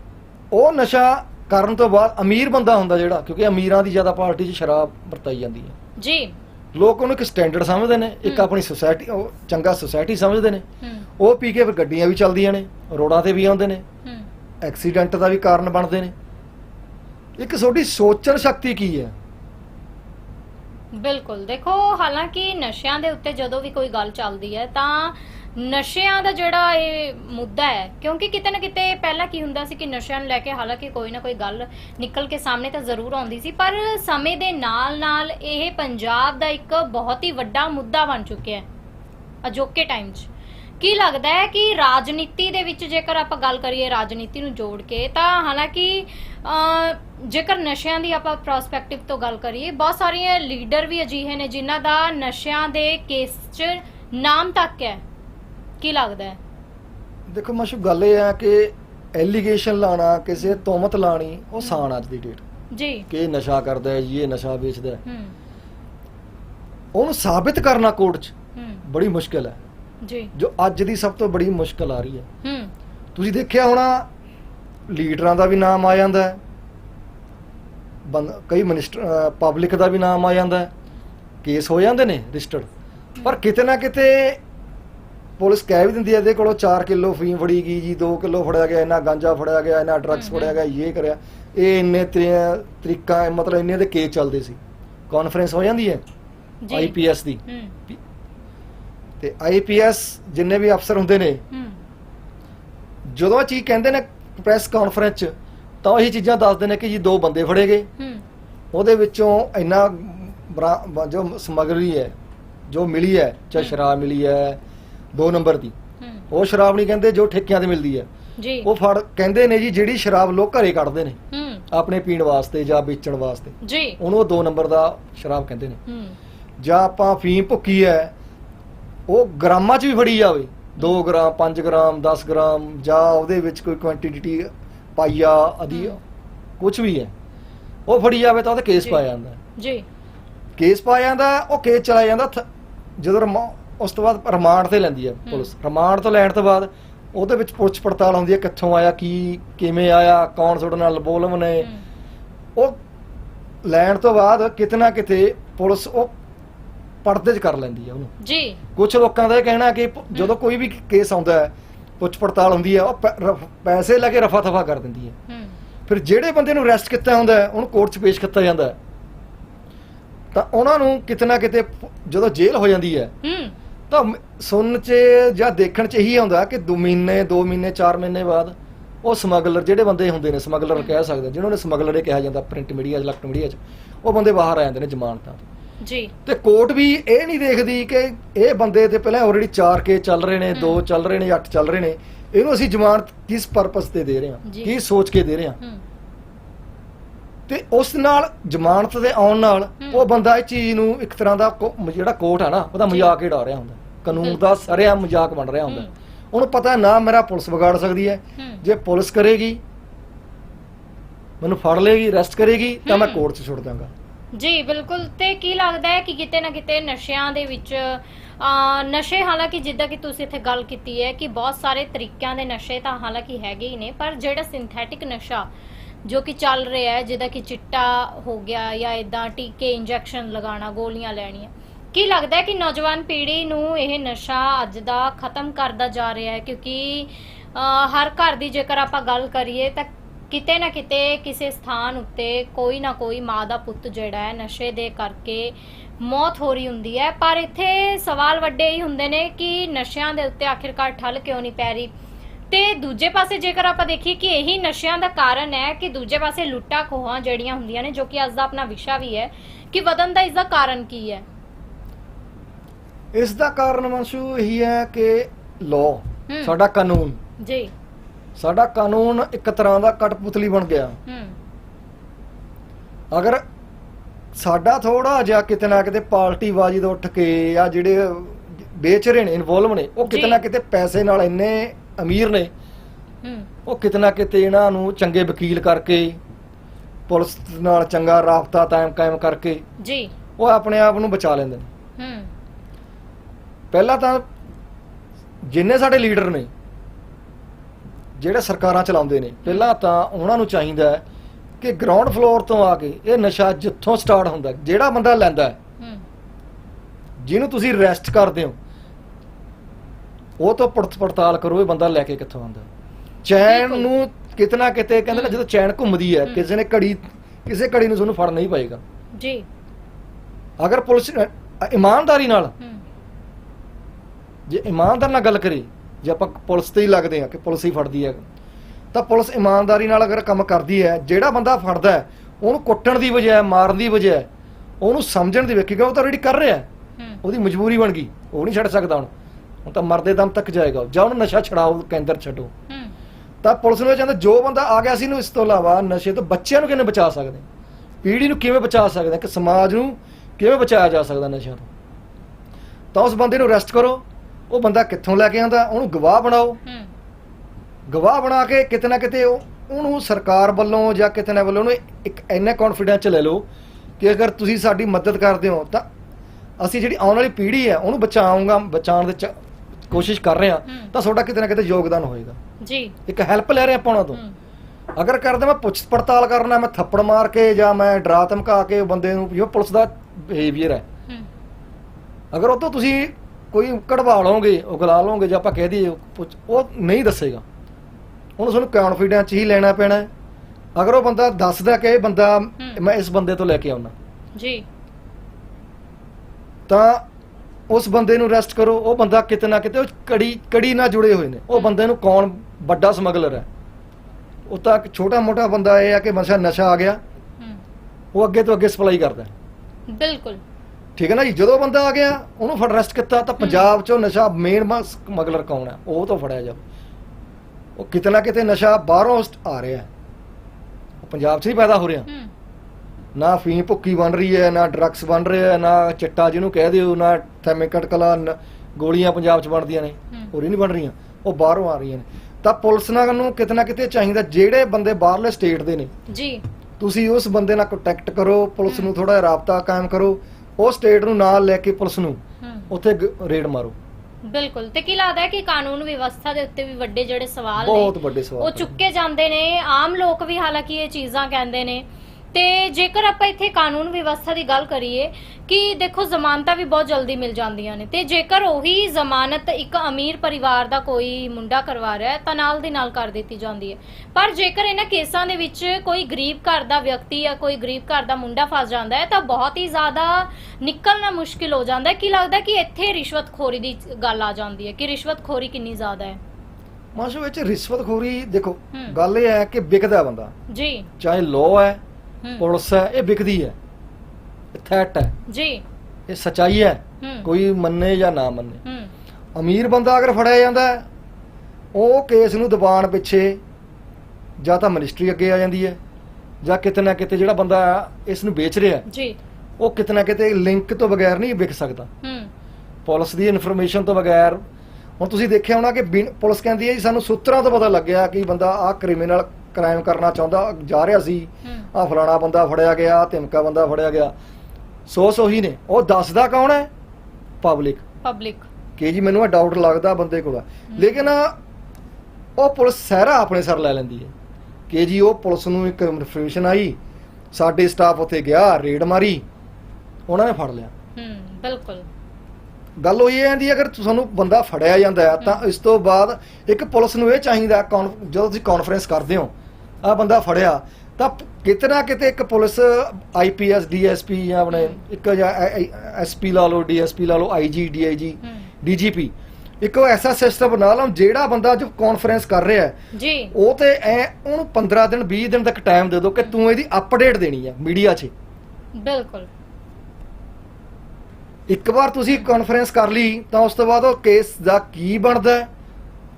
ਉਹ ਨਸ਼ਾ ਕਰਨ ਤੋਂ ਬਾਅਦ ਅਮੀਰ ਬੰਦਾ ਹੁੰਦਾ ਜਿਹੜਾ ਕਿਉਂਕਿ ਅਮੀਰਾਂ ਦੀ ਜ਼ਿਆਦਾ ਪਾਰਟੀ 'ਚ ਸ਼ਰਾਬ ਵਰਤਾਈ ਜਾਂਦੀ ਹੈ। ਜੀ। ਲੋਕ ਉਹਨੂੰ ਇੱਕ ਸਟੈਂਡਰਡ ਸਮਝਦੇ ਨੇ ਇੱਕ। ਆਪਣੀ ਸੁਸਾਇਟੀ ਉਹ ਚੰਗਾ ਸੁਸਾਇਟੀ ਸਮਝਦੇ ਨੇ। ਉਹ ਪੀ ਕੇ ਫਿਰ ਗੱਡੀਆਂ ਵੀ ਚੱਲਦੀਆਂ ਨੇ ਰੋਡਾਂ ਤੇ ਵੀ ਆਉਂਦੇ ਨੇ। ਐਕਸੀਡੈਂਟ ਦਾ ਵੀ ਕਾਰਨ ਬਣਦੇ ਨੇ। ਇੱਕ ਤੁਹਾਡੀ ਸੋਚਣ ਸ਼ਕਤੀ ਕੀ ਹੈ? ਬਿਲਕੁਲ। ਦੇਖੋ, ਹਾਲਾਂਕਿ ਨਸ਼ਿਆਂ ਦੇ ਉੱਤੇ ਜਦੋਂ ਵੀ ਕੋਈ ਗੱਲ ਚੱਲਦੀ ਹੈ, ਤਾਂ ਨਸ਼ਿਆਂ ਦਾ ਜਿਹੜਾ ਇਹ ਮੁੱਦਾ ਹੈ, ਕਿਉਂਕਿ ਕਿਤੇ ਨਾ ਕਿਤੇ ਪਹਿਲਾਂ ਕੀ ਹੁੰਦਾ ਸੀ ਕਿ ਨਸ਼ਿਆਂ ਨੂੰ ਲੈ ਕੇ ਹਾਲਾਂਕਿ ਕੋਈ ਨਾ ਕੋਈ ਗੱਲ ਨਿਕਲ ਕੇ ਸਾਹਮਣੇ ਤਾਂ ਜ਼ਰੂਰ ਆਉਂਦੀ ਸੀ, ਪਰ ਸਮੇਂ ਦੇ ਨਾਲ-ਨਾਲ ਇਹ ਪੰਜਾਬ ਦਾ ਇੱਕ ਬਹੁਤ ਹੀ ਵੱਡਾ ਮੁੱਦਾ ਬਣ ਚੁੱਕਿਆ ਹੈ, ਅਜੋਕੇ ਟਾਈਮ 'ਚ। ਕੀ ਲੱਗਦਾ ਹੈ ਕਿ ਰਾਜਨੀਤੀ ਦੇ ਵਿੱਚ ਜੇਕਰ ਆਪਾਂ ਗੱਲ ਕਰੀਏ ਰਾਜਨੀਤੀ ਨੂੰ ਜੋੜ ਕੇ ਤਾਂ ਹਾਲਾਂਕਿ ਜੇਕਰ ਨਸ਼ਿਆਂ ਦੀ ਆਪਾਂ ਪ੍ਰੋਸਪੈਕਟਿਵ ਤੋਂ ਗੱਲ ਕਰੀਏ ਬਹੁਤ ਸਾਰੀਆਂ ਲੀਡਰ ਵੀ ਅਜਿਹੇ ਨੇ ਜਿਨ੍ਹਾਂ ਦਾ ਨਸ਼ਿਆਂ ਦੇ ਕੇਸ 'ਚ ਨਾਮ ਤੱਕ ਹੈ। ਕੀ ਲੱਗਦਾ ਹੈ? ਦੇਖੋ ਮਸ਼ੂ ਗੱਲ ਇਹ ਹੈ ਕਿ ਐਲੀਗੇਸ਼ਨ ਲਾਣਾ ਕਿਸੇ ਤੋਮਤ ਲਾਣੀ ਉਹ ਸਾਨ ਅੱਜ ਦੀ ਡੇਟ ਜੀ। ਕਿ ਇਹ ਨਸ਼ਾ ਕਰਦਾ ਹੈ ਜੀ ਇਹ ਨਸ਼ਾ ਵੇਚਦਾ ਹੈ। ਹੂੰ। ਉਹਨੂੰ ਸਾਬਿਤ ਕਰਨਾ ਕੋਰਟ 'ਚ ਬੜੀ ਮੁਸ਼ਕਲ ਹੈ। ਜੀ। ਜੋ ਅੱਜ ਦੀ ਸਭ ਤੋਂ ਬੜੀ ਮੁਸ਼ਕਲ ਆ ਰਹੀ ਹੈ। ਹੂੰ। ਤੁਸੀਂ ਦੇਖਿਆ ਹੋਣਾ ਲੀਡਰਾਂ ਦਾ ਵੀ ਨਾਮ ਆ ਜਾਂਦਾ ਹੈ। ਬੰਦ ਕਈ ਮਿਨਿਸਟਰ ਪਬਲਿਕ ਦਾ ਵੀ ਨਾਮ ਆ ਜਾਂਦਾ ਹੈ। ਕੇਸ ਹੋ ਜਾਂਦੇ ਨੇ ਰਜਿਸਟਰਡ। ਪਰ ਕਿਤੇ ਨਾ ਕਿਤੇ ਪੁਲਿਸ ਕਹਿ ਵੀ ਦਿੰਦੀ ਹੈ ਇਹਦੇ ਕੋਲੋਂ 4 ਕਿਲੋ ਫੀਮ ਫੜੀ ਗਈ ਜੀ 2 ਕਿਲੋ ਫੜਿਆ ਗਿਆ ਇੰਨਾ ਗਾਂਜਾ ਫੜਿਆ ਗਿਆ ਇੰਨਾ ਡਰੱਗਸ ਫੜਿਆ ਗਿਆ ਇਹ ਕਰਿਆ। ਇਹ ਇੰਨੇ ਤਰੀ- ਤਰੀਕਾ ਮਤਲਬ ਇੰਨੇ ਦੇ ਕੇਸ ਚੱਲਦੇ ਸੀ। ਕਾਨਫਰੰਸ ਹੋ ਜਾਂਦੀ ਹੈ ਜੀ। ਆਈਪੀਐਸ ਦੀ। ਹੂੰ। ਤੇ ਆਈਪੀਐਸ ਜਿੰਨੇ ਵੀ ਅਫਸਰ ਹੁੰਦੇ ਨੇ ਜਦੋਂ ਇਹ ਚੀਜ਼ ਕਹਿੰਦੇ ਨੇ ਪ੍ਰੈਸ ਕਾਨਫਰੰਸ 'ਚ ਤਾਂ ਉਹੀ ਚੀਜ਼ਾਂ ਦੱਸਦੇ ਨੇ ਕਿ ਜੀ ਦੋ ਬੰਦੇ ਫੜੇ ਗਏ। ਹੂੰ। ਉਹਦੇ ਵਿੱਚੋਂ ਇੰਨਾ ਬਰਾ- ਜੋ ਸਮਗਰੀ ਹੈ ਜੋ ਮਿਲੀ ਹੈ ਚਾਹੇ ਸ਼ਰਾਬ ਮਿਲੀ ਹੈ ਦੋ ਨੰਬਰ ਦੀ ਹੂੰ। ਉਹ ਸ਼ਰਾਬ ਨਹੀਂ ਕਹਿੰਦੇ ਜੋ ਠੇਕਿਆਂ ਤੇ ਮਿਲਦੀ ਹੈ। ਜੀ। ਉਹ ਫੜ ਕਹਿੰਦੇ ਨੇ ਜੀ ਜਿਹੜੀ ਸ਼ਰਾਬ ਲੋਕ ਘਰੇ ਕੱਢਦੇ ਨੇ ਹੂੰ। ਆਪਣੇ ਪੀਣ ਵਾਸਤੇ ਜਾਂ ਵੇਚਣ ਵਾਸਤੇ। ਜੀ। ਉਹਨੂੰ ਉਹ ਦੋ ਨੰਬਰ ਦਾ ਸ਼ਰਾਬ ਕਹਿੰਦੇ ਨੇ। ਹੂੰ। ਜਾਂ ਆਪਾਂ ਫੀਮ ਭੁੱਕੀ ਹੈ ਉਹ ਗ੍ਰਾਮਾਂ 'ਚ ਵੀ ਫੜੀ ਜਾਵੇ। 2 ਗ੍ਰਾਮ 5 ਗ੍ਰਾਮ 10 ਗ੍ਰਾਮ ਜਾਂ ਉਹਦੇ ਵਿੱਚ ਕੋਈ ਕੁਆਂਟੀਟੀ ਪਾਈਆ ਹਮ। ਕੁਝ ਵੀ ਹੈ। ਉਹ ਫੜੀ ਜਾਵੇ ਤਾਂ ਉਹਦੇ ਕੇਸ। ਪਾਇਆ ਜਾਂਦਾ ਜੀ। ਕੇਸ ਪਾਇਆ ਜਾਂਦਾ ਉਹ ਕੇਸ ਚਲਾ ਜਾਂਦਾ ਜਦੋਂ ਉਸ ਤੋਂ ਬਾਅਦ ਰਿਮਾਂਡ ਤੇ ਲੈਂਦੀ ਹੈ ਪੁਲਿਸ। ਰਿਮਾਂਡ ਤੋਂ ਲੈਣ ਤੋਂ ਬਾਅਦ ਉਹਦੇ ਵਿੱਚ ਪੁੱਛ ਪੜਤਾਲ ਹੁੰਦੀ ਹੈ ਕਿੱਥੋਂ ਆਇਆ ਕੀ ਕਿਵੇਂ ਆਇਆ ਕੌਣ ਤੁਹਾਡੇ ਨਾਲ ਬੋਲਮ ਨੇ। ਉਹ ਲੈਣ ਤੋਂ ਬਾਅਦ ਕਿਤੇ ਨਾ ਕਿਤੇ ਪੁਲਿਸ ਉਹ ਪਰਦੇ 'ਚ ਕਰ ਲੈਂਦੀ ਹੈ ਉਹਨੂੰ। ਜੀ। ਕੁਝ ਲੋਕਾਂ ਦਾ ਇਹ ਕਹਿਣਾ ਕਿ ਪ- ਜਦੋਂ ਕੋਈ ਵੀ ਕੇਸ ਆਉਂਦਾ ਹੈ ਪੁੱਛ ਪੜਤਾਲ ਹੁੰਦੀ ਹੈ ਉਹ ਪੈ- ਰਫ- ਪੈਸੇ ਲੈ ਕੇ ਰਫਾ ਦਫਾ ਕਰ ਦਿੰਦੀ ਹੈ। ਹੂੰ। ਫਿਰ ਜਿਹੜੇ ਬੰਦੇ ਨੂੰ ਅਰੈਸਟ ਕੀਤਾ ਹੁੰਦਾ ਹੈ ਉਹਨੂੰ ਕੋਰਟ 'ਚ ਪੇਸ਼ ਕੀਤਾ ਜਾਂਦਾ ਹੈ। ਤਾਂ ਉਹਨਾਂ ਨੂੰ ਕਿਤੇ ਨਾ ਕਿਤੇ ਪ- ਜਦੋਂ ਜੇਲ੍ਹ ਹੋ ਜਾਂਦੀ ਹੈ ਹੂੰ। ਤਾਂ ਮ- ਸੁਣਨ 'ਚ ਜਾਂ ਦੇਖਣ 'ਚ ਇਹੀ ਆਉਂਦਾ ਕਿ 2 ਮਹੀਨੇ 2 ਮਹੀਨੇ 4 ਮਹੀਨੇ ਬਾਅਦ ਉਹ ਸਮਗਲਰ ਜਿਹੜੇ ਬੰਦੇ ਹੁੰਦੇ ਨੇ ਸਮਗਲਰ ਕਹਿ ਸਕਦੇ ਜਿਹਨਾਂ ਨੂੰ ਸਮਗਲਰ ਇਹ ਕਿਹਾ ਜਾਂਦਾ ਪ੍ਰਿੰਟ ਮੀਡੀਆ 'ਚ ਇਲੈਕਟ੍ਰੋਨਿਕ ਮੀਡੀਆ 'ਚ ਉਹ ਬੰਦੇ ਬਾਹਰ ਆ ਜਾਂਦੇ ਨੇ ਜ਼ਮਾਨਤਾਂ ਤੇ। ਜੀ। ਤੇ ਕੋਰਟ ਵੀ ਇਹ ਨਹੀਂ ਦੇਖਦੀ ਕਿ ਇਹ ਬੰਦੇ ਤੇ ਪਹਿਲਾਂ ਆਲਰੇਡੀ 4 ਕੇ ਚੱਲ ਰਹੇ ਨੇ 2 ਚੱਲ ਰਹੇ ਨੇ 8 ਚੱਲ ਰਹੇ ਨੇ। ਇਹਨੂੰ ਅਸੀਂ ਜ਼ਮਾਨਤ ਕਿਸ ਪਰਪਸ ਤੇ ਦੇ ਰਹੇ ਹਾਂ। ਕੀ ਸੋਚ ਕੇ ਦੇ ਰਹੇ ਹਾਂ? ਤੇ ਉਸ ਨਾਲ ਜ਼ਮਾਨਤ ਦੇ ਆਉਣ ਨਾਲ। ਉਹ ਬੰਦਾ ਇਹ ਚੀਜ਼ ਨੂੰ ਇੱਕ ਤਰ੍ਹਾਂ ਦਾ ਜਿਹੜਾ ਕੋਰਟ ਆ ਨਾ ਉਹਦਾ। ਮਜ਼ਾਕ ਹੀ ਉਡਾ ਰਿਹਾ ਹੁੰਦਾ। ਕਾਨੂੰਨ ਦਾ ਸਰਿਆ ਮਜ਼ਾਕ ਬਣ ਰਿਹਾ ਹੁੰਦਾ। ਉਹਨੂੰ ਪਤਾ ਨਾ ਮੇਰਾ ਪੁਲਿਸ ਵਿਗਾੜ ਸਕਦੀ ਹੈ। ਜੇ ਪੁਲਿਸ ਕਰੇਗੀ ਮੈਨੂੰ ਫੜ ਲੇਗੀ ਅਰੈਸਟ ਕਰੇਗੀ ਤਾਂ ਮੈਂ। ਕੋਰਟ 'ਚ ਛੁੱਟ ਦਾਂਗਾ ਜੀ, ਬਿਲਕੁਲ। ਤੇ ਕੀ ਲੱਗਦਾ ਹੈ ਕਿ ਕਿਤੇ ਨਾ ਕਿਤੇ ਨਸ਼ਿਆਂ ਦੇ ਵਿੱਚ ਨਸ਼ੇ ਹਾਲਾਂਕਿ ਜਿੱਦਾਂ ਕਿ ਤੁਸੀਂ ਇੱਥੇ ਗੱਲ ਕੀਤੀ ਹੈ ਕਿ ਬਹੁਤ ਸਾਰੇ ਤਰੀਕਿਆਂ ਦੇ ਨਸ਼ੇ ਤਾਂ ਹਾਲਾਂਕਿ ਹੈਗੇ ਹੀ ਨੇ, ਪਰ ਜਿਹੜਾ ਸਿੰਥੈਟਿਕ ਨਸ਼ਾ ਜੋ ਕਿ ਚੱਲ ਰਿਹਾ ਹੈ ਜਿਹਦਾ ਕਿ ਚਿੱਟਾ ਹੋ ਗਿਆ ਜਾਂ ਇਦਾਂ ਟੀਕੇ, ਇੰਜੈਕਸ਼ਨ ਲਗਾਉਣਾ, ਗੋਲੀਆਂ ਲੈਣੀਆਂ, ਕੀ ਲੱਗਦਾ ਹੈ ਕਿ ਨੌਜਵਾਨ ਪੀੜ੍ਹੀ ਨੂੰ ਇਹ ਨਸ਼ਾ ਅੱਜ ਦਾ ਖਤਮ ਕਰਦਾ ਜਾ ਰਿਹਾ ਹੈ? ਕਿਉਂਕਿ ਹਰ ਘਰ ਦੀ ਜੇਕਰ ਆਪਾਂ ਗੱਲ ਕਰੀਏ ਤਾਂ ਕਿਤੇ ਨਾ ਕਿਤੇ ਕਿਸੇ ਸਥਾਨ ਉੱਤੇ ਕੋਈ ਨਾ ਕੋਈ ਮਾਂ ਦਾ ਪੁੱਤ ਜਿਹੜਾ ਹੈ ਨਸ਼ੇ ਦੇ ਕਰਕੇ ਮੌਤ ਹੋ ਰਹੀ ਹੁੰਦੀ ਹੈ। ਪਰ ਇੱਥੇ ਸਵਾਲ ਵੱਡੇ ਹੀ ਹੁੰਦੇ ਨੇ ਕਿ ਨਸ਼ਿਆਂ ਦੇ ਉੱਤੇ ਆਖਿਰਕਾਰ ਠੱਲ ਕਿਉਂ ਨਹੀਂ ਪੈ ਰਹੀ? ਤੇ ਦੂਜੇ ਪਾਸੇ ਜੇਕਰ ਆਪਾਂ ਦੇਖੀਏ ਕਿ ਇਹੀ ਨਸ਼ਿਆਂ ਦਾ ਕਾਰਨ ਹੈ ਕਿ ਦੂਜੇ ਪਾਸੇ ਲੁੱਟਾਂ ਖੋਹਾਂ ਜਿਹੜੀਆਂ ਹੁੰਦੀਆਂ ਨੇ ਜੋ ਕਿ ਅੱਜ ਦਾ ਆਪਣਾ ਵਿਸ਼ਾ ਵੀ ਹੈ ਕਿ ਵਧਣ ਦਾ ਇਸ ਦਾ ਕਾਰਨ ਕੀ ਹੈ? ਇਸ ਦਾ ਕਾਰਨ ਮਨਸ਼ੂ ਇਹੀ ਹੈ ਕਿ ਲਾਅ। ਸਾਡਾ ਕਾਨੂੰਨ ਜੀ। ਸਾਡਾ ਕਾਨੂੰਨ ਇੱਕ ਤਰ੍ਹਾਂ ਦਾ ਕਟਪੁਤਲੀ ਬਣ ਗਿਆ। ਹੂੰ। ਅਗਰ ਸਾਡਾ ਥੋੜਾ ਜਿਹਾ ਕਿਤੇ ਨਾ ਕਿਤੇ ਪਾਰਟੀਬਾਜ਼ੀ ਤੋਂ ਉੱਠ ਕੇ ਆ ਜਿਹੜੇ ਵੇਚ ਰਹੇ ਨੇ ਇਨਵੋਲਵ ਨੇ ਉਹ ਕਿਤੇ। ਨਾ ਕਿਤੇ ਪੈਸੇ ਨਾਲ ਇੰਨੇ ਅਮੀਰ ਨੇ ਹੂੰ। ਉਹ ਕਿਤੇ ਨਾ ਕਿਤੇ ਇਹਨਾਂ ਨੂੰ ਚੰਗੇ ਵਕੀਲ ਕਰਕੇ ਪੁਲਿਸ ਨਾਲ ਚੰਗਾ ਰਾਬਤਾ ਕਾਇਮ ਕਾਇਮ ਕਰਕੇ ਜੀ। ਉਹ ਆਪਣੇ ਆਪ ਨੂੰ ਬਚਾ ਲੈਂਦੇ ਨੇ। ਹੂੰ। ਪਹਿਲਾਂ ਤਾਂ ਜਿੰਨੇ ਸਾਡੇ ਲੀਡਰ ਨੇ ਜਿਹੜੇ ਸਰਕਾਰਾਂ ਚਲਾਉਂਦੇ ਨੇ ਪਹਿਲਾਂ ਤਾਂ ਉਹਨਾਂ ਨੂੰ ਚਾਹੀਦਾ ਹੈ ਕਿ ਗਰਾਊਂਡ ਫਲੋਰ ਤੋਂ ਆ ਕੇ ਇਹ ਨਸ਼ਾ ਜਿੱਥੋਂ ਸਟਾਰਟ ਹੁੰਦਾ ਜਿਹੜਾ ਬੰਦਾ ਲੈਂਦਾ ਜਿਹਨੂੰ ਤੁਸੀਂ ਅਰੈਸਟ ਕਰਦੇ ਹੋ ਉਹ ਤੋਂ ਪੜਤ ਪੜਤਾਲ ਕਰੋ ਇਹ ਬੰਦਾ ਲੈ ਕੇ ਕਿੱਥੋਂ ਆਉਂਦਾ ਚੈਨ। ਨੂੰ ਕਿਤਨਾ ਕਿਤੇ ਕਹਿੰਦੇ ਨਾ। ਜਦੋਂ ਚੈਨ ਘੁੰਮਦੀ ਹੈ। ਕਿਸੇ ਨੇ ਘੜੀ ਕਿਸੇ ਘੜੀ ਨੂੰ ਤੁਹਾਨੂੰ ਫੜ ਨਹੀਂ ਪਾਏਗਾ ਜੀ ਅਗਰ ਪੁਲਿਸ ਇਮਾਨਦਾਰੀ ਨਾਲ ਜੇ ਇਮਾਨਦਾਰ ਨਾਲ ਗੱਲ ਕਰੀ ਜੇ ਆਪਾਂ ਪੁਲਿਸ ਤੇ ਹੀ ਲੱਗਦੇ ਆ ਕਿ ਪੁਲਿਸ ਹੀ ਫੜਦੀ ਹੈ ਤਾਂ ਪੁਲਿਸ ਇਮਾਨਦਾਰੀ ਨਾਲ ਅਗਰ ਕੰਮ ਕਰਦੀ ਹੈ ਜਿਹੜਾ ਬੰਦਾ ਫੜਦਾ ਹੈ ਉਹਨੂੰ ਕੁੱਟਣ ਦੀ ਬਜਾਏ ਮਾਰਨ ਦੀ ਬਜਾਏ ਉਹਨੂੰ ਸਮਝਣ ਦੀ ਵੇਖੇਗਾ ਉਹ ਤਾਂ ਰੈਡੀ ਕਰ ਰਿਹਾ ਉਹਦੀ ਮਜਬੂਰੀ ਬਣ ਗਈ ਉਹ ਨਹੀਂ ਛੱਡ ਸਕਦਾ ਹੁਣ। ਹੁਣ ਤਾਂ ਮਰਦੇ ਦਮ ਤੱਕ ਜਾਏਗਾ ਉਹ। ਜਾਂ ਉਹਨੂੰ ਨਸ਼ਾ ਛਡਾਓ ਕੇਂਦਰ ਛੱਡੋ। ਤਾਂ ਪੁਲਿਸ ਨੂੰ ਚਾਹੁੰਦਾ ਜੋ ਬੰਦਾ ਆ ਗਿਆ ਸੀ ਨੂੰ ਇਸ ਤੋਂ ਇਲਾਵਾ ਨਸ਼ੇ ਤੋਂ ਬੱਚਿਆਂ ਨੂੰ ਕਿਵੇਂ ਬਚਾ ਸਕਦੇ? ਪੀੜ੍ਹੀ ਨੂੰ ਕਿਵੇਂ ਬਚਾ ਸਕਦੇ? ਕਿ ਸਮਾਜ ਨੂੰ ਕਿਵੇਂ ਬਚਾਇਆ ਜਾ ਸਕਦਾ ਨਸ਼ਿਆਂ ਤੋਂ? ਤਾਂ ਉਸ ਬੰਦੇ ਨੂੰ ਅਰੈਸਟ ਕਰੋ। ਉਹ ਬੰਦਾ ਕਿੱਥੋਂ ਲੈ ਕੇ ਆਂਦਾ? ਉਹਨੂੰ ਗਵਾਹ ਬਣਾਓ। ਹੂੰ। ਗਵਾਹ ਬਣਾ ਕੇ ਕਿਤੇ ਨਾ ਕਿਤੇ ਉਹ ਉਹਨੂੰ ਸਰਕਾਰ ਵੱਲੋਂ ਜਾਂ ਕਿਤੇ ਨਾ ਵੱਲੋਂ ਉਹਨੂੰ ਇੱਕ ਇੰਨਾ ਕੌਨਫੀਡੈਂਸ ਚ ਲੈ ਲਓ ਕਿ ਅਗਰ ਤੁਸੀਂ ਸਾਡੀ ਮਦਦ ਕਰਦੇ ਹੋ ਤਾਂ ਅਸੀਂ ਜਿਹੜੀ ਆਉਣ ਵਾਲੀ ਪੀੜ੍ਹੀ ਹੈ ਉਹਨੂੰ ਬਚਾਉਂਗਾ ਬਚਾਉਣ ਦੇ ਚ- ਕੋਸ਼ਿਸ਼ ਕਰ ਰਹੇ ਹਾਂ ਹੂੰ। ਤਾਂ ਤੁਹਾਡਾ ਕਿਤੇ ਨਾ ਕਿਤੇ ਯੋਗਦਾਨ ਹੋਏਗਾ। ਜੀ। ਇੱਕ ਹੈਲਪ ਲੈ ਰਹੇ ਆਪਾਂ ਉਹਨਾਂ ਤੋਂ। ਹੂੰ। ਅਗਰ ਕਰਦੇ ਮੈਂ ਪੁੱਛ ਪੜਤਾਲ ਕਰਨਾ ਮੈਂ ਥੱਪੜ ਮਾਰ ਕੇ ਜਾਂ ਮੈਂ ਡਰਾ ਧਮਕਾ ਕੇ ਉਹ ਬੰਦੇ ਨੂੰ ਇਹ ਪੁਲਿਸ ਦਾ ਬਿਹੇਵੀਅਰ ਹੈ। ਹੂੰ। ਅਗਰ ਉਹ ਤੋਂ ਤੁਸੀਂ ਕੋਈ ਕਢਵਾ ਲਓਗੇ ਉਗਲਾ ਲਓਗੇ ਜਾਂ ਆਪਾਂ ਕਹਿ ਦਈਏ ਪੁੱਛ- ਉਹ ਨਹੀਂ ਦੱਸੇਗਾ। ਉਹਨੂੰ ਤੁਹਾਨੂੰ ਕੌਨਫੀਡੈਂਸ ਹੀ ਲੈਣਾ ਪੈਣਾ ਹੈ। ਅਗਰ ਉਹ ਬੰਦਾ ਦੱਸਦਾ ਕਿ ਇਹ ਬੰਦਾ ਮੈਂ ਇਸ ਬੰਦੇ ਤੋਂ ਲੈ ਕੇ ਆਉਣਾ ਜੀ। ਤਾਂ ਉਸ ਬੰਦੇ ਨੂੰ ਅਰੈਸਟ ਕਰੋ। ਉਹ ਬੰਦਾ ਕਿਤੇ ਨਾ ਕਿਤੇ ਉਹ ਕੜੀ ਕੜੀ ਨਾਲ ਜੁੜੇ ਹੋਏ ਨੇ। ਉਹ ਬੰਦੇ ਨੂੰ ਕੌਣ ਵੱਡਾ ਸਮਗਲਰ ਹੈ। ਉਹ ਤਾਂ ਇੱਕ ਛੋਟਾ ਮੋਟਾ ਬੰਦਾ ਇਹ ਆ ਕਿ ਮਸਾ ਨਸ਼ਾ ਆ ਗਿਆ। ਹੂੰ। ਉਹ ਅੱਗੇ ਤੋਂ ਅੱਗੇ ਸਪਲਾਈ ਕਰਦਾ ਬਿਲਕੁਲ। ਠੀਕ ਹੈ ਨਾ ਜੀ? ਜਦੋਂ ਬੰਦਾ ਆ ਗਿਆ ਉਹਨੂੰ ਫੜ ਅਰੈਸਟ ਕੀਤਾ ਤਾਂ ਪੰਜਾਬ 'ਚੋਂ ਨਸ਼ਾ ਮੇਨ ਸਮਗਲਰ ਕੌਣ ਹੈ? ਉਹ ਤੋਂ ਫੜਿਆ ਜਾਵੇ ਉਹ ਕਿਤੇ ਨਾ ਕਿਤੇ ਨਸ਼ਾ ਬਾਹਰੋਂ ਆ ਰਿਹਾ ਹੈ। ਉਹ ਪੰਜਾਬ 'ਚ ਨਹੀਂ ਪੈਦਾ ਹੋ ਰਿਹਾ। ਹੂੰ। ਨਾ ਫੀਮ ਭੁੱਕੀ ਬਣ ਰਹੀ ਹੈ ਨਾ ਡਰੱਗਸ ਬਣ ਰਿਹਾ ਹੈ ਨਾ ਚਿੱਟਾ ਜਿਹਨੂੰ ਕਹਿ ਦਿਓ ਨਾ ਥੈਮੇਕਟ ਕਲਾ ਗੋਲੀਆਂ ਪੰਜਾਬ 'ਚ ਬਣਦੀਆਂ ਨੇ। ਹੂੰ। ਹੋਰ ਹੀ ਨਹੀਂ ਬਣ ਰਹੀਆਂ। ਉਹ ਬਾਹਰੋਂ ਆ ਰਹੀਆਂ ਨੇ। ਤਾਂ ਪੁਲਿਸ ਨਾਲ ਨੂੰ ਕਿਤੇ ਨਾ ਕਿਤੇ ਚਾਹੀਦਾ ਜਿਹੜੇ ਬੰਦੇ ਬਾਹਰਲੇ ਸਟੇਟ ਦੇ ਨੇ। ਜੀ। ਤੁਸੀਂ ਉਸ ਬੰਦੇ ਨਾਲ ਕੰਟੈਕਟ ਕਰੋ ਪੁਲਿਸ ਨੂੰ ਥੋੜਾ ਰਾਬਤਾ ਕਾਇਮ ਕਰੋ। ਉਹ ਸਟੇਟ ਨੂੰ ਨਾਲ ਲੈ ਕੇ ਪੁਲਿਸ ਨੂੰ ਹੂੰ। ਉੱਥੇ ਗ- ਰੇਡ ਮਾਰੋ। ਬਿਲਕੁਲ। ਤੇ ਕੀ ਲੱਗਦਾ ਹੈ ਕਿ ਕਾਨੂੰਨ ਵਿਵਸਥਾ ਦੇ ਉੱਤੇ ਵੀ ਵੱਡੇ ਜਿਹੜੇ ਸਵਾਲ ਬਹੁਤ ਨੇ ਵੱਡੇ ਉਹ ਸਵਾਲ ਚੁੱਕੇ ਜਾਂਦੇ ਨੇ। ਆਮ ਲੋਕ ਵੀ ਹਾਲਾਂਕਿ ਇਹ ਚੀਜ਼ਾਂ ਕਹਿੰਦੇ ਨੇ। ਤੇ ਜੇਕਰ ਆਪਾਂ ਇੱਥੇ ਕਾਨੂੰਨ ਵਿਵਸਥਾ ਦੀ ਗੱਲ ਕਰੀਏ ਕਿ ਦੇਖੋ ਜ਼ਮਾਨਤਾਂ ਵੀ ਬਹੁਤ ਜਲਦੀ ਮਿਲ ਜਾਂਦੀਆਂ ਨੇ ਤੇ ਜੇਕਰ ਉਹੀ ਜ਼ਮਾਨਤ ਇੱਕ ਅਮੀਰ ਪਰਿਵਾਰ ਦਾ ਕੋਈ ਮੁੰਡਾ ਕਰਵਾ ਰਿਹਾ ਹੈ ਤਾਂ ਨਾਲ ਦੀ ਨਾਲ ਕਰ ਦਿੱਤੀ ਜਾਂਦੀ ਹੈ। ਪਰ ਜੇਕਰ ਇਹਨਾਂ ਕੇਸਾਂ ਦੇ ਵਿੱਚ ਕੋਈ ਗਰੀਬ ਘਰ ਦਾ ਵਿਅਕਤੀ ਜਾਂ ਕੋਈ ਗਰੀਬ ਘਰ ਦਾ ਮੁੰਡਾ ਫਸ ਜਾਂਦਾ ਹੈ ਤਾਂ ਬਹੁਤ ਹੀ ਜ਼ਿਆਦਾ ਨਿਕਲਣਾ ਮੁਸ਼ਕਿਲ ਹੋ ਜਾਂਦਾ ਹੈ। ਕੀ ਲੱਗਦਾ ਕਿ ਇੱਥੇ ਰਿਸ਼ਵਤਖੋਰੀ ਦੀ ਗੱਲ ਆ ਜਾਂਦੀ ਹੈ ਕਿ ਰਿਸ਼ਵਤਖੋਰੀ ਕਿੰਨੀ ਜ਼ਿਆਦਾ ਹੈ? ਮਾਸ਼ੋ ਵਿੱਚ ਰਿਸ਼ਵਤਖੋਰੀ ਦੇਖੋ। ਗੱਲ ਇਹ ਹੈ ਕਿ ਵਿਕਦਾ ਬੰਦਾ। ਜੀ। ਚਾਹੇ ਲਾਅ ਹੂੰ ਪੁਲਿਸ ਹੈ ਇਹ ਵਿਕਦੀ ਹੈ। ਥੈਟ ਹੈ। ਜੀ। ਇਹ ਸਚਾਈ ਹੈ। ਕੋਈ ਮੰਨੇ ਜਾਂ ਨਾ ਮੰਨੇ। ਅਮੀਰ ਬੰਦਾ ਅਗਰ ਫੜਿਆ ਜਾਂਦਾ ਉਹ ਕੇਸ ਨੂੰ ਦਬਾਉਣ ਪਿੱਛੇ ਜਾਂ ਤਾਂ ਮਿਨਿਸਟਰੀ ਅੱਗੇ ਆ ਜਾਂਦੀ ਹੈ ਜਾਂ ਕਿਤੇ ਨਾ ਕਿਤੇ ਜਿਹੜਾ ਬੰਦਾ ਇਸ ਨੂੰ ਵੇਚ ਰਿਹਾ ਜੀ। ਉਹ ਕਿਤੇ ਨਾ ਕਿਤੇ ਲਿੰਕ ਤੋਂ ਬਗੈਰ ਨਹੀਂ ਵਿਕ ਸਕਦਾ। ਹੂੰ। ਪੁਲਿਸ ਦੀ ਇਨਫੋਰਮੇਸ਼ਨ ਤੋਂ ਬਗੈਰ ਹੁਣ ਤੁਸੀਂ ਦੇਖਿਆ ਹੋਣਾ ਕਿ ਪੁਲਿਸ ਕਹਿੰਦੀ ਹੈ ਜੀ ਸਾਨੂੰ ਸੂਤਰਾਂ ਤੋਂ ਪਤਾ ਲੱਗਿਆ ਕਿ ਬੰਦਾ ਆਹ ਕ੍ਰਿਮੀਨਲ ਕ੍ਰਾਈਮ ਕਰਨਾ ਚਾਹੁੰਦਾ ਜਾ ਰਿਹਾ ਸੀ। ਆ ਫਲਾਣਾ ਬੰਦਾ ਫੜਿਆ ਗਿਆ ਤਿਮਕਾ ਬੰਦਾ ਫੜਿਆ ਗਿਆ। ਸੋ ਸੋਹੀ ਨੇ। ਉਹ ਦੱਸਦਾ ਕੌਣ ਹੈ? ਪਬਲਿਕ ਪਬਲਿਕ ਕਿ ਜੀ ਮੈਨੂੰ ਇਹ ਡਾਊਟ ਲੱਗਦਾ ਬੰਦੇ ਕੋਲ। ਲੇਕਿਨ ਉਹ ਪੁਲਿਸ ਸਹਿਰਾ ਆਪਣੇ ਸਰ ਲੈ ਲੈਂਦੀ ਹੈ। ਕਿ ਜੀ ਉਹ ਪੁਲਿਸ ਨੂੰ ਇੱਕ ਇਨਫੋਰਮੇਸ਼ਨ ਆਈ ਸਾਡੇ ਸਟਾਫ ਉੱਥੇ ਗਿਆ ਰੇਡ ਮਾਰੀ ਉਹਨਾਂ ਨੇ ਫੜ ਲਿਆ। ਹੂੰ ਬਿਲਕੁਲ। ਗੱਲ ਉਹ ਇਹ ਆਂਦੀ ਅਗਰ ਤੁਹਾਨੂੰ ਬੰਦਾ ਫੜਿਆ ਜਾਂਦਾ ਹੈ ਤਾਂ ਇਸ ਤੋਂ ਬਾਅਦ ਇੱਕ ਪੁਲਿਸ ਨੂੰ ਇਹ ਚਾਹੀਦਾ ਜਦੋਂ ਤੁਸੀਂ ਕਾਨਫਰੰਸ ਕਰਦੇ ਹੋ ਆ ਬੰਦਾ ਫੜਿਆ ਤਾਂ ਪ- ਕਿਤੇ ਇੱਕ ਪੁਲਿਸ ਆਈਪੀਐਸ ਡੀਐਸਪੀ ਜਾਂ ਆਪਣੇ ਇੱਕ ਜਾਂ ਐਸਪੀ ਲਾ ਲਓ ਡੀਐਸਪੀ ਲਾ ਲਓ ਆਈਜੀ ਡੀਆਈਜੀ ਡੀਜੀਪੀ ਇੱਕ ਉਹ ਐਸਾ ਸਿਸਟਮ ਬਣਾ ਲਓ ਜਿਹੜਾ ਬੰਦਾ ਜੋ ਕਾਨਫਰੰਸ ਕਰ ਰਿਹਾ ਹੈ। ਜੀ। ਉਹ ਤੇ ਐ ਉਹਨੂੰ 15 ਦਿਨ 20 ਦਿਨ ਤੱਕ ਟਾਈਮ ਦੇ ਦਿਓ ਕਿ ਤੂੰ ਇਹਦੀ ਅਪਡੇਟ ਦੇਣੀ ਹੈ ਮੀਡੀਆ 'ਚ। ਬਿਲਕੁਲ। ਇੱਕ ਵਾਰ ਤੁਸੀਂ ਕਾਨਫਰੰਸ ਕਰ ਲਈ ਤਾਂ ਉਸ ਤੋਂ ਬਾਅਦ ਉਹ ਕੇਸ ਦਾ ਕੀ ਬਣਦਾ ਹੈ,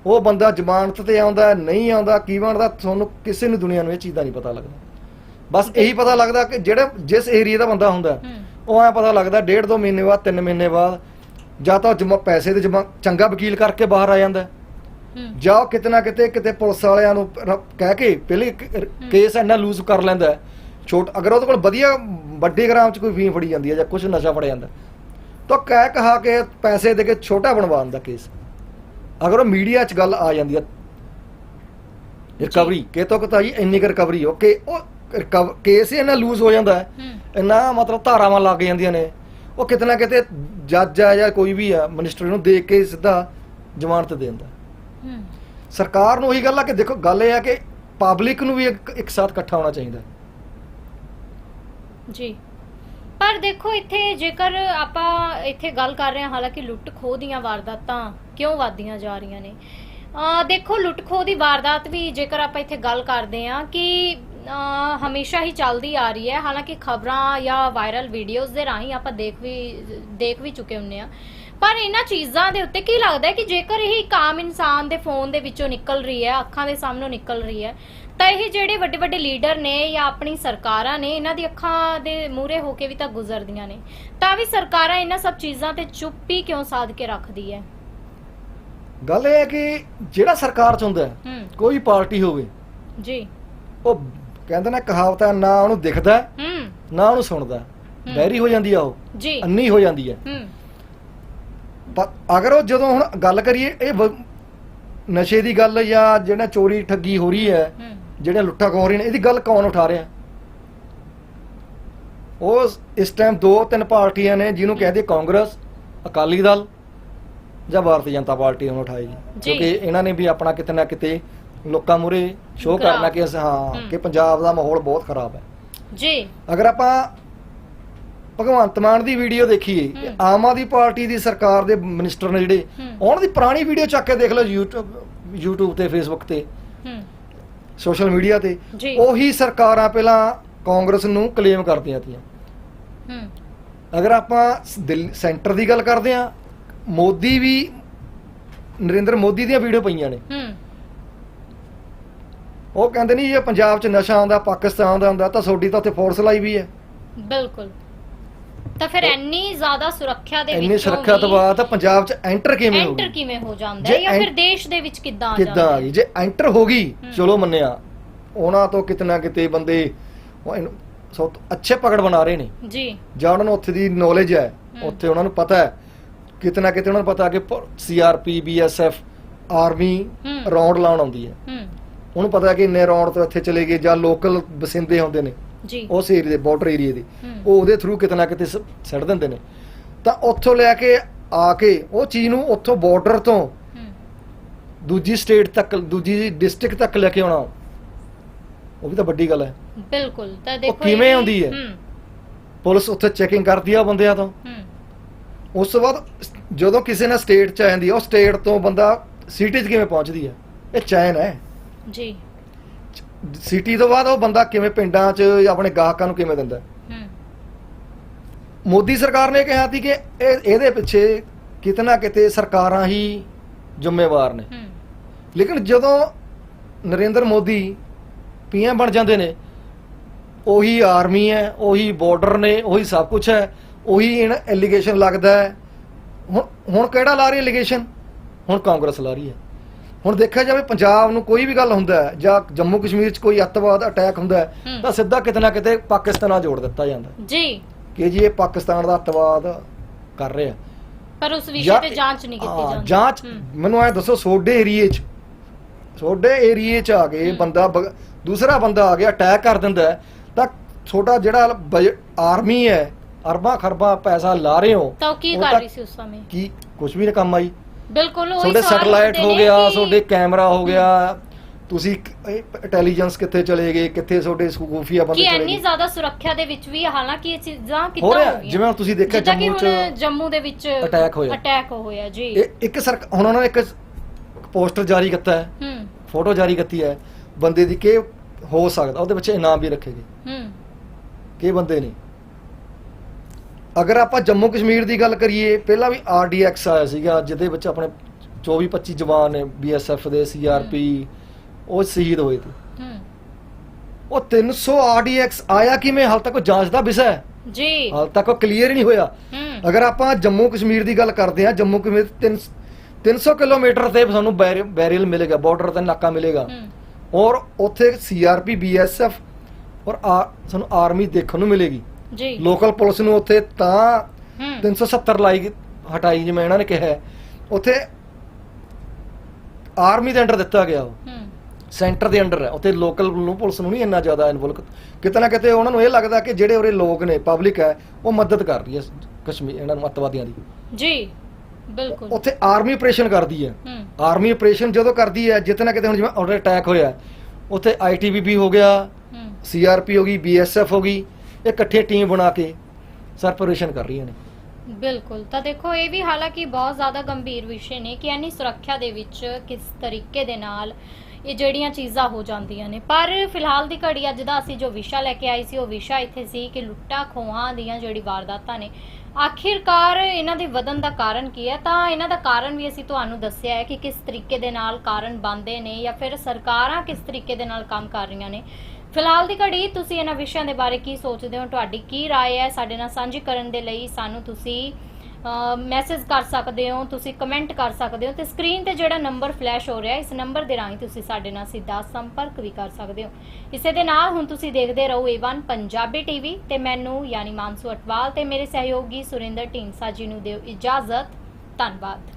ਉਹ ਬੰਦਾ ਜ਼ਮਾਨਤ ਤੇ ਆਉਂਦਾ ਨਹੀਂ ਆਉਂਦਾ ਕੀ ਬਣਦਾ ਤੁਹਾਨੂੰ ਕਿਸੇ ਨੂੰ ਦੁਨੀਆ ਨੂੰ ਇਹ ਚੀਜ਼ ਦਾ ਨਹੀਂ ਪਤਾ ਲੱਗਦਾ। ਬਸ ਇਹੀ ਪਤਾ ਲੱਗਦਾ ਕਿ ਜਿਹੜਾ ਜਿਸ ਏਰੀਆ ਦਾ ਬੰਦਾ ਹੁੰਦਾ ਉਹ ਐ ਪਤਾ ਲੱਗਦਾ ਡੇਢ ਦੋ ਮਹੀਨੇ ਬਾਅਦ ਤਿੰਨ ਮਹੀਨੇ ਬਾਅਦ ਜਾਂ ਤਾਂ ਜਮਾ ਪੈਸੇ ਦੇ ਜਮਾ ਚੰਗਾ ਵਕੀਲ ਕਰਕੇ ਬਾਹਰ ਆ ਜਾਂਦਾ। ਜਾਂ ਕਿਤੇ ਨਾ ਕਿਤੇ ਕਿਤੇ ਪੁਲਿਸ ਵਾਲਿਆਂ ਨੂੰ ਕਹਿ ਕੇ ਪਹਿਲੇ ਕੇਸ ਇੰਨਾ ਲੂਜ਼ ਕਰ ਲੈਂਦਾ। ਛੋਟ ਅਗਰ ਉਹਦੇ ਕੋਲ ਵਧੀਆ ਵੱਡੇ ਗ੍ਰਾਮ ਚ ਕੋਈ ਫੀਮ ਫੜੀ ਜਾਂਦੀ ਹੈ ਜਾਂ ਕੁਝ ਨਸ਼ਾ ਫੜਿਆ ਜਾਂਦਾ ਤਾਂ ਕਹਿ ਕਹਾ ਕੇ ਪੈਸੇ ਦੇ ਕੇ ਛੋਟਾ ਬਣਵਾ ਦਿੰਦਾ ਕੇਸ। ਅਗਰ ਉਹ ਮੀਡੀਆ 'ਚ ਗੱਲ ਆ ਜਾਂਦੀ ਹੈ ਰਿਕਵਰੀ ਕਿ ਤੋਂ ਕਤਾ ਜੀ ਇੰਨੀ ਰਿਕਵਰੀ ਹੋ ਕਿ ਉਹ ਕੇਸ ਹੀ ਇੰਨਾ ਲੂਜ਼ ਹੋ ਜਾਂਦਾ ਹੈ ਇੰਨਾ ਮਤਲਬ ਧਾਰਾਵਾਂ ਲੱਗ ਜਾਂਦੀਆਂ ਨੇ ਉਹ ਕਿਤੇ ਨਾ ਕਿਤੇ ਜੱਜ ਆ ਜਾਂ ਕੋਈ ਵੀ ਆ ਮਿਨਿਸਟਰ ਨੂੰ ਦੇਖ ਕੇ ਸਿੱਧਾ ਜ਼ਮਾਨਤ ਦੇ ਦਿੰਦਾ ਸਰਕਾਰ ਨੂੰ ਉਹੀ ਗੱਲ ਆ ਕਿ ਦੇਖੋ ਗੱਲ ਇਹ ਆ ਕਿ ਪਬਲਿਕ ਨੂੰ ਵੀ ਇੱਕ ਇੱਕ ਸਾਥ ਇਕੱਠਾ ਹੋਣਾ ਚਾਹੀਦਾ ਜੀ। ਪਰ ਦੇਖੋ ਇੱਥੇ ਜੇਕਰ ਆਪਾਂ ਇੱਥੇ ਗੱਲ ਕਰ ਰਹੇ ਹਾਂ, ਹਾਲਾਂਕਿ ਲੁੱਟ ਖੋਹ ਦੀਆਂ ਵਾਰਦਾਤਾਂ ਕਿਉਂ ਵਧਦੀਆਂ ਜਾ ਰਹੀਆਂ ਨੇ? ਅ ਦੇਖੋ, ਲੁੱਟ ਖੋਹ ਦੀ ਵਾਰਦਾਤ ਵੀ ਜੇਕਰ ਆਪਾਂ ਇੱਥੇ ਗੱਲ ਕਰਦੇ ਹਾਂ ਕਿ ਹਮੇਸ਼ਾ ਹੀ ਚੱਲਦੀ ਆ ਰਹੀ ਹੈ, ਹਾਲਾਂਕਿ ਖਬਰਾਂ ਜਾਂ ਵਾਇਰਲ ਵੀਡੀਓਜ਼ ਦੇ ਰਾਹੀਂ ਆਪਾਂ ਦੇਖ ਵੀ ਦੇਖ ਵੀ ਚੁੱਕੇ ਹੁੰਨੇ ਆ ਪਰ ਇਹਨਾਂ ਚੀਜ਼ਾਂ ਦੇ ਉੱਤੇ ਕੀ ਲੱਗਦਾ ਕਿ ਜੇਕਰ ਇਹ ਇੱਕ ਆਮ ਇਨਸਾਨ ਦੇ ਫੋਨ ਦੇ ਵਿੱਚੋਂ ਨਿਕਲ ਰਹੀ ਹੈ, ਅੱਖਾਂ ਦੇ ਸਾਹਮਣੋਂ ਨਿਕਲ ਰਹੀ ਹੈ ਤਾਂ ਇਹ ਜਿਹੜੇ ਵੱਡੇ ਵੱਡੇ ਲੀਡਰ ਨੇ ਜਾਂ ਆਪਣੀ ਸਰਕਾਰਾਂ ਨੇ ਇਹਨਾਂ ਦੀ ਅੱਖਾਂ ਦੇ ਮੂਹਰੇ ਹੋ ਕੇ ਵੀ ਤਾਂ ਗੁਜ਼ਰਦੀਆਂ ਨੇ। ਤਾਂ ਵੀ ਸਰਕਾਰਾਂ ਇਹਨਾਂ ਸਭ ਚੀਜ਼ਾਂ ਤੇ ਚੁੱਪੀ ਕਿਉਂ ਸਾਧ ਕੇ ਰੱਖਦੀ ਹੈ? ਗੱਲ ਇਹ ਹੈ ਕਿ ਜਿਹੜਾ ਸਰਕਾਰ ਚ ਹੁੰਦਾ ਹੈ, ਹੂੰ। ਕੋਈ ਪਾਰਟੀ ਹੋਵੇ ਜੀ। ਉਹ ਕਹਿੰਦੇ ਨੇ ਕਹਾਵਤ ਹੈ ਨਾ ਉਹਨੂੰ ਦਿਖਦਾ ਹੈ, ਹੂੰ। ਨਾ ਉਹਨੂੰ ਸੁਣਦਾ ਹੈ। ਹੂੰ। ਬਹਿਰੀ ਹੋ ਜਾਂਦੀ ਆ ਉਹ। ਜੀ। ਅੰਨੀ ਹੋ ਜਾਂਦੀ ਹੈ। ਹੂੰ। ਪਰ ਅਗਰ ਉਹ ਜਦੋਂ ਹੁਣ ਗੱਲ ਕਰੀਏ ਇਹ ਵ- ਨਸ਼ੇ ਦੀ ਗੱਲ ਜਾਂ ਜਿਹੜਾ ਚੋਰੀ ਠੱਗੀ ਹੋ ਰਹੀ ਹੈ ਹੂੰ। ਜਿਹੜੀਆਂ ਲੁੱਟਾਂ ਖੋਹ ਰਹੀਆਂ ਨੇ ਇਹਦੀ ਗੱਲ ਕੌਣ ਉਠਾ ਰਿਹਾ ਉਹ ਇਸ ਟਾਈਮ ਦੋ ਤਿੰਨ ਪਾਰਟੀਆਂ ਨੇ ਜਿਹਨੂੰ ਕਹਿੰਦੇ ਕਾਂਗਰਸ ਅਕਾਲੀ ਦਲ ਜਾਂ ਭਾਰਤੀ ਜਨਤਾ ਪਾਰਟੀ ਉਹਨੂੰ ਉਠਾਏਗੀ। ਕਿਉਂਕਿ ਇਹਨਾਂ ਨੇ ਵੀ ਆਪਣਾ ਕਿਤੇ ਨਾ ਕਿਤੇ ਲੋਕਾਂ ਮੂਰੇ ਸ਼ੋਅ। ਕਰਨਾ ਕਿ ਹਾਂ। ਕਿ ਪੰਜਾਬ ਦਾ ਮਾਹੌਲ ਬਹੁਤ ਖਰਾਬ ਹੈ ਜੀ ਅਗਰ ਆਪਾਂ ਭਗਵੰਤ ਮਾਨ ਦੀ ਵੀਡੀਓ ਦੇਖੀਏ। ਆਮ ਆਦਮੀ ਪਾਰਟੀ ਦੀ ਸਰਕਾਰ ਦੇ ਮਿਨਿਸਟਰ ਨੇ ਜਿਹੜੇ। ਉਹਨਾਂ ਦੀ ਪੁਰਾਣੀ ਵੀਡੀਓ ਚੱਕ ਕੇ ਦੇਖ ਲਓ YouTube YouTube ਤੇ Facebook ਤੇ ਹੂੰ ਸੋਸ਼ਲ ਮੀਡੀਆ ਤੇ ਜੀ। ਉਹੀ ਸਰਕਾਰਾਂ ਪਹਿਲਾਂ ਕਾਂਗਰਸ ਨੂੰ ਕਲੇਮ ਕਰਦੀਆਂ ਤੀਆਂ। ਹੂੰ। ਅਗਰ ਆਪਾਂ ਸ- ਦਿੱਲੀ ਸੈਂਟਰ ਦੀ ਗੱਲ ਕਰਦੇ ਆ ਮੋਦੀ ਵੀ ਨਰਿੰਦਰ ਮੋਦੀ ਦੀਆਂ ਵੀਡੀਓ ਪਈਆਂ ਨੇ। ਹੂੰ। ਉਹ ਕਹਿੰਦੇ ਨਹੀਂ ਜੇ ਪੰਜਾਬ 'ਚ ਨਸ਼ਾ ਆਉਂਦਾ ਪਾਕਿਸਤਾਨ ਦਾ ਆਉਂਦਾ ਤਾਂ ਤੁਹਾਡੀ ਤਾਂ ਉੱਥੇ ਫੋਰਸ ਲਾਈ ਵੀ ਹੈ। ਬਿਲਕੁਲ। ਤਾਂ ਫਿਰ ਇੰਨੀ ਜ਼ਿਆਦਾ ਸੁਰੱਖਿਆ ਦੇ ਇੰਨੀ ਵਿੱਚੋਂ ਸੁਰੱਖਿਆ ਤੋਂ ਬਾਅਦ ਤਾਂ ਪੰਜਾਬ 'ਚ ਐਂਟਰ ਕਿਵੇਂ ਹੋ ਐਂਟਰ ਕਿਵੇਂ ਹੋ ਜਾਂਦਾ ਹੈ ਜੇ ਫਿਰ ਦੇਸ਼ ਦੇ ਵਿੱਚ ਕਿੱਦਾਂ ਆ ਕਿੱਦਾਂ ਜਾਂਦਾ ਆ ਗਈ? ਜੇ ਐਂਟਰ ਹੋ ਗਈ। ਚਲੋ ਮੰਨਿਆ ਉਹਨਾਂ ਤੋਂ ਕਿਤਨਾ ਕਿਤੇ ਬੰਦੇ ਸਭ ਅੱਛੇ ਪਕੜ ਬਣਾ ਰਹੇ ਨੇ। ਜੀ। ਜਾਂ ਉਹਨਾਂ ਨੂੰ ਉੱਥੇ ਦੀ ਨੌਲੇਜ ਹੈ। ਉੱਥੇ ਉਹਨਾਂ ਨੂੰ ਪਤਾ ਹੈ। ਕਿਤਨਾ ਕਿਤੇ ਉਹਨਾਂ ਨੂੰ ਪਤਾ ਕਿ ਸੀਆਰਪੀ ਬੀਐਸਐਫ ਆਰਮੀ। ਰੌਂਡ ਲਾਉਣ ਆਉਂਦੀ ਹੈ। ਹੂੰ। ਉਹਨੂੰ ਪਤਾ ਕਿ ਇੰਨੇ ਰੌਂਡ ਤੋਂ ਇੱਥੇ ਚਲੇ ਗਏ ਜਾਂ ਲੋਕਲ ਬਸਿੰਦੇ ਹੁੰਦੇ ਨੇ। ਜੀ। ਉਸ ਏਰੀਆ ਦੇ ਬਾਰਡਰ ਏਰੀਆ ਦੇ। ਉਹ ਉਹਦੇ ਥਰੂ ਕਿਤਨਾ ਕਿਤੇ ਸ- ਛੱਡ ਦਿੰਦੇ ਨੇ। ਤਾਂ ਉੱਥੋਂ ਲੈ ਕੇ ਆ ਕੇ ਉਹ ਚੀਜ਼ ਨੂੰ ਉੱਥੋਂ ਬਾਰਡਰ ਤੋਂ ਦੂਜੀ ਸਟੇਟ ਤੱਕ ਦੂਜੀ ਡਿਸਟ੍ਰਿਕਟ ਤੱਕ ਲੈ ਕੇ ਆਉਣਾ। ਉਹ ਵੀ ਤਾਂ ਵੱਡੀ ਗੱਲ ਹੈ। ਬਿਲਕੁਲ ਤਾਂ ਦੇਖੋ ਇਹ ਕਿਵੇਂ ਆਉਂਦੀ ਹੈ? ਹੂੰ। ਪੁਲਿਸ ਉੱਥੇ ਚੈਕਿੰਗ ਕਰਦੀ ਆ ਬੰਦਿਆਂ ਤੋਂ। ਹੂੰ। ਉਸ ਤੋਂ ਬਾਅਦ ਜਦੋਂ ਕਿਸੇ ਨੇ ਸਟੇਟ ਚ ਆ ਜਾਂਦੀ ਆ ਉਹ ਸਟੇਟ ਤੋਂ ਬੰਦਾ ਸਿਟੀ 'ਚ ਕਿਵੇਂ ਪਹੁੰਚਦੀ ਹੈ? ਇਹ ਚੈਨ ਹੈ। ਜੀ। ਸਿਟੀ ਤੋਂ ਬਾਅਦ ਉਹ ਬੰਦਾ ਕਿਵੇਂ ਪਿੰਡਾਂ 'ਚ ਆਪਣੇ ਗਾਹਕਾਂ ਨੂੰ ਕਿਵੇਂ ਦਿੰਦਾ? ਹੂੰ। ਮੋਦੀ ਸਰਕਾਰ ਨੇ ਕਿਹਾ ਸੀ ਕਿ ਇਹ ਇਹਦੇ ਪਿੱਛੇ ਕਿਤਨਾ ਕਿਤੇ ਸਰਕਾਰਾਂ ਹੀ ਜ਼ਿੰਮੇਵਾਰ ਨੇ। ਹੂੰ। ਲੇਕਿਨ ਜਦੋਂ ਨਰਿੰਦਰ ਮੋਦੀ ਪੀਐਮ ਬਣ ਜਾਂਦੇ ਨੇ ਉਹੀ ਆਰਮੀ ਹੈ ਉਹੀ ਬਾਰਡਰ ਨੇ ਉਹੀ ਸਭ ਕੁਝ ਹੈ ਉਹੀ ਇਹਨਾਂ ਐਲੀਗੇਸ਼ਨ ਲੱਗਦਾ ਹੈ। ਹੁਣ ਹੁਣ ਕਿਹੜਾ ਲਾ ਰਹੀ ਐਲੀਗੇਸ਼ਨ ਹੁਣ ਕਾਂਗਰਸ ਲਾ ਰਹੀ ਹੈ। ਹੁਣ ਦੇਖਿਆ ਜਾਵੇ ਪੰਜਾਬ ਨੂੰ ਕੋਈ ਵੀ ਗੱਲ ਹੁੰਦਾ ਹੈ ਜਾਂ ਜੰਮੂ ਕਸ਼ਮੀਰ 'ਚ ਕੋਈ ਅੱਤਵਾਦ ਅਟੈਕ ਹੁੰਦਾ ਹੈ। ਤਾਂ ਸਿੱਧਾ ਕਿਤੇ ਨਾ ਕਿਤੇ ਪਾਕਿਸਤਾਨ ਨਾਲ ਜੋੜ ਦਿੱਤਾ ਜਾਂਦਾ ਹੈ। ਜੀ। ਕਿ ਜੀ ਇਹ ਪਾਕਿਸਤਾਨ ਦਾ ਅੱਤਵਾਦ ਕਰ ਰਿਹਾ ਪਰ ਉਸ ਵਿਸ਼ੇ ਜਾਂ- ਤੇ ਜਾਂਚ ਨਹੀਂ ਕੀਤੀ ਹਾਂ, ਜਾਂਦੀ। ਜਾਂਚ ਮੈਨੂੰ ਐ ਦੱਸੋ ਸੋਡੇ ਏਰੀਏ 'ਚ ਸੋਡੇ ਏਰੀਏ 'ਚ ਆ ਕੇ। ਬੰਦਾ ਬਗ- ਦੂਸਰਾ ਬੰਦਾ ਆ ਗਿਆ ਅਟੈਕ ਕਰ ਦਿੰਦਾ ਹੈ, ਤਾਂ ਛੋਟਾ ਜਿਹੜਾ ਬਜ- ਆਰਮੀ ਹੈ ਅਰਬਾਂ ਖਰਬਾਂ ਪੈਸਾ ਲਾ ਰਹੇ ਹੋ ਤਾਂ ਉਹ ਕੀ ਉਹ ਕਰ ਤਾਂ ਰਹੀ ਸੀ ਉਸ ਸਮੇਂ? ਕੀ ਕੁਝ ਵੀ ਨਾ ਕੰਮ ਆਈ। ਬਿਲਕੁਲ ਉਹ ਤੁਹਾਡੇ ਸੈਟਲਾਈਟ ਹੋ ਗਿਆ ਤੁਹਾਡੇ ਕੈਮਰਾ ਹੋ ਗਿਆ ਤੁਸੀਂ ਇੰਟੈਲੀਜੈਂਸ ਕਿੱਥੇ ਚਲੇ ਗਏ ਕਿੱਥੇ ਤੁਹਾਡੇ ਖੂਫੀਆ ਕਿ ਬੰਦੇ ਚਲੇ ਇੰਨੀ ਗਏ? ਜ਼ਿਆਦਾ ਸੁਰੱਖਿਆ ਦੇ ਵਿੱਚ ਵੀ ਹਾਲਾਂਕਿ ਇਹ ਚੀਜ਼ਾਂ ਹੋ ਕਿੱਦਾਂ ਰਿਹਾ ਹੋ ਗਈਆਂ? ਜਿਵੇਂ ਹੁਣ ਤੁਸੀਂ ਦੇਖਿਆ ਜਿੱਦਾਂ ਕਿ ਜੰਮੂ ਹੁਣ 'ਚ ਜੰਮੂ ਦੇ ਵਿੱਚ attack ਹੋਇਆ। ਅਟੈਕ ਹੋਇਆ ਜੀ। ਇਹ ਇੱਕ ਸਰ ਹੁਣ ਉਹਨਾਂ ਨੇ ਇੱਕ ਪੋਸਟਰ ਜਾਰੀ ਕੀਤਾ ਹੈ ਹੂੰ। ਫੋਟੋ ਜਾਰੀ ਕੀਤੀ ਹੈ ਬੰਦੇ ਦੀ ਕਿ ਹੋ ਸਕਦਾ ਉਹਦੇ ਵਿੱਚ ਇਨਾਮ ਵੀ ਰੱਖੇ ਗਏ। ਹੂੰ। ਕਿ ਬੰਦੇ ਨੇ? ਅਗਰ ਆਪਾਂ ਜੰਮੂ ਕਸ਼ਮੀਰ ਦੀ ਗੱਲ ਕਰੀਏ ਪਹਿਲਾਂ ਵੀ ਆਰਡੀਐਕਸ ਆਇਆ ਸੀਗਾ ਜਿਹਦੇ ਵਿੱਚ ਆਪਣੇ 24 25 ਜਵਾਨ ਨੇ ਬੀਐਸਐਫ ਦੇ ਸੀਆਰਪੀ ਉਹ ਸ਼ਹੀਦ ਹੋਏ ਸੀ। ਹੂੰ। ਉਹ 300 ਆਰਡੀਐਕਸ ਆਇਆ ਕਿਵੇਂ? ਹਾਲ ਤੱਕ ਉਹ ਜਾਂਚ ਦਾ ਵਿਸ਼ਾ ਹੈ। ਜੀ। ਹਾਲ ਤੱਕ ਉਹ ਕਲੀਅਰ ਨਹੀਂ ਹੋਇਆ। ਅਗਰ ਆਪਾਂ ਜੰਮੂ ਕਸ਼ਮੀਰ ਦੀ ਗੱਲ ਕਰਦੇ ਹਾਂ ਜੰਮੂ ਕਸ਼ਮੀਰ 3 300 ਕਿਲੋਮੀਟਰ ਤੇ ਸਾਨੂੰ ਬੈਰੀ- ਬੈਰੀਅਲ ਮਿਲੇਗਾ ਬਾਰਡਰ ਤੇ ਨਾਕਾ ਮਿਲੇਗਾ। ਔਰ ਉੱਥੇ ਸੀਆਰਪੀ ਬੀਐਸਐਫ ਔਰ ਸਾਨੂੰ ਆਰਮੀ ਦੇਖਣ ਨੂੰ ਮਿਲੇਗੀ। ਜੀ। ਲੋਕਲ ਪੁਲਿਸ ਨੂੰ ਉੱਥੇ ਤਾਂ ਹੂੰ। 370 ਲਾਈ ਹਟਾਈ ਜਿਵੇਂ ਇਹਨਾਂ ਨੇ ਕਿਹਾ। ਉੱਥੇ ਆਰਮੀ ਦੇ ਅੰਡਰ ਦਿੱਤਾ ਗਿਆ ਉਹ। ਸੈਂਟਰ ਦੇ ਅੰਡਰ ਹੈ। ਉੱਥੇ ਲੋਕਲ ਨੂੰ ਪੁਲਿਸ ਨੂੰ ਨਹੀਂ ਇੰਨਾ ਜ਼ਿਆਦਾ ਇਨਵੋਲਵ ਕਿਤੇ ਨਾ ਕਿਤੇ ਉਹਨਾਂ ਨੂੰ ਇਹ ਲੱਗਦਾ ਕਿ ਜਿਹੜੇ ਉਰੇ ਲੋਕ ਨੇ ਪਬਲਿਕ ਹੈ ਉਹ ਮਦਦ ਕਰ ਰਹੀ ਹੈ ਕਸ਼ਮੀਰ ਇਹਨਾਂ ਨੂੰ ਅੱਤਵਾਦੀਆਂ ਦੀ। ਜੀ ਬਿਲਕੁਲ। ਉੱਥੇ ਆਰਮੀ ਆਪਰੇਸ਼ਨ ਕਰਦੀ ਹੈ। ਆਰਮੀ ਆਪਰੇਸ਼ਨ ਜਦੋਂ ਕਰਦੀ ਹੈ ਜਿੱਤੇ ਨਾ ਕਿਤੇ ਹੁਣ ਜਿਵੇਂ ਆਰਡਰ ਅਟੈਕ ਹੋਇਆ ਉੱਥੇ ਆਈਟੀਬੀਪੀ ਹੋ ਗਿਆ ਸੀਆਰਪੀ ਹੋ ਗਈ ਬੀਐਸਐਫ ਹੋ ਗਈ ਇਕੱਠੇ ਟੀਮ ਬਣਾ ਕੇ ਸਰਪਰੇਸ਼ਨ ਕਰ ਰਹੀਆਂ ਨੇ। ਬਿਲਕੁਲ। ਤਾਂ ਦੇਖੋ, ਇਹ ਵੀ ਹਾਲਾਂਕਿ ਬਹੁਤ ਜ਼ਿਆਦਾ ਗੰਭੀਰ ਵਿਸ਼ੇ ਨੇ ਕਿ ਇੰਨੀ ਸੁਰੱਖਿਆ ਦੇ ਵਿੱਚ ਕਿਸ ਤਰੀਕੇ ਦੇ ਨਾਲ ਇਹ ਜਿਹੜੀਆਂ ਚੀਜ਼ਾਂ ਹੋ ਜਾਂਦੀਆਂ ਨੇ। ਪਰ ਫਿਲਹਾਲ ਦੀ ਘੜੀ ਅੱਜ ਦਾ ਅਸੀਂ ਜੋ ਵਿਸ਼ਾ ਲੈ ਕੇ ਆਏ ਸੀ, ਉਹ ਵਿਸ਼ਾ ਇੱਥੇ ਸੀ ਕਿ ਲੁੱਟਾਂ ਖੋਹਾਂ ਦੀਆਂ ਜਿਹੜੀ ਵਾਰਦਾਤਾਂ ਨੇ, ਆਖਿਰਕਾਰ ਇਹਨਾਂ ਦੇ ਵਧਣ ਦਾ ਕਾਰਨ ਕੀ ਹੈ? ਤਾਂ ਇਹਨਾਂ ਦਾ ਕਾਰਨ ਵੀ ਅਸੀਂ ਤੁਹਾਨੂੰ ਦੱਸਿਆ ਹੈ ਕਿ ਕਿਸ ਤਰੀਕੇ ਦੇ ਨਾਲ ਕਾਰਨ ਬਣਦੇ ਨੇ ਜਾਂ ਫਿਰ ਸਰਕਾਰਾਂ ਕਿਸ ਤਰੀਕੇ ਦੇ ਨਾਲ ਕੰਮ ਕਰ ਰਹੀਆਂ ਨੇ। ਫਿਲਹਾਲ ਦੀ ਘੜੀ ਤੁਸੀਂ ਇਹਨਾਂ ਵਿਸ਼ਿਆਂ ਦੇ ਬਾਰੇ ਕੀ ਸੋਚਦੇ ਹੋ ਤੁਹਾਡੀ ਕੀ رائے ਹੈ ਸਾਡੇ ਨਾਲ ਸਾਂਝੀ ਕਰਨ ਦੇ ਲਈ ਸਾਨੂੰ ਤੁਸੀਂ ਮੈਸੇਜ ਕਰ ਸਕਦੇ ਹੋ ਤੁਸੀਂ ਕਮੈਂਟ ਕਰ ਸਕਦੇ ਹੋ ਤੇ ਸਕਰੀਨ ਤੇ ਜਿਹੜਾ ਨੰਬਰ ਫਲੈਸ਼ ਹੋ ਰਿਹਾ ਇਸ ਨੰਬਰ ਦੇ ਰਾਹੀਂ ਤੁਸੀਂ ਸਾਡੇ ਨਾਲ ਸਿੱਧਾ ਸੰਪਰਕ ਵੀ ਕਰ ਸਕਦੇ ਹੋ ਇਸੇ ਦੇ ਨਾਲ ਹੁਣ ਤੁਸੀਂ ਦੇਖਦੇ ਰਹੋ A1 ਪੰਜਾਬੀ ਟੀਵੀ ਤੇ ਮੈਨੂੰ ਯਾਨੀ ਮਾਨਸੂ ਅਟਵਾਲ ਤੇ ਮੇਰੇ ਸਹਿਯੋਗੀ ਸੁਰਿੰਦਰ ਢੀਂਡਸਾ ਜੀ ਨੂੰ ਦਿਓ ਇਜਾਜ਼ਤ ਧੰਨਵਾਦ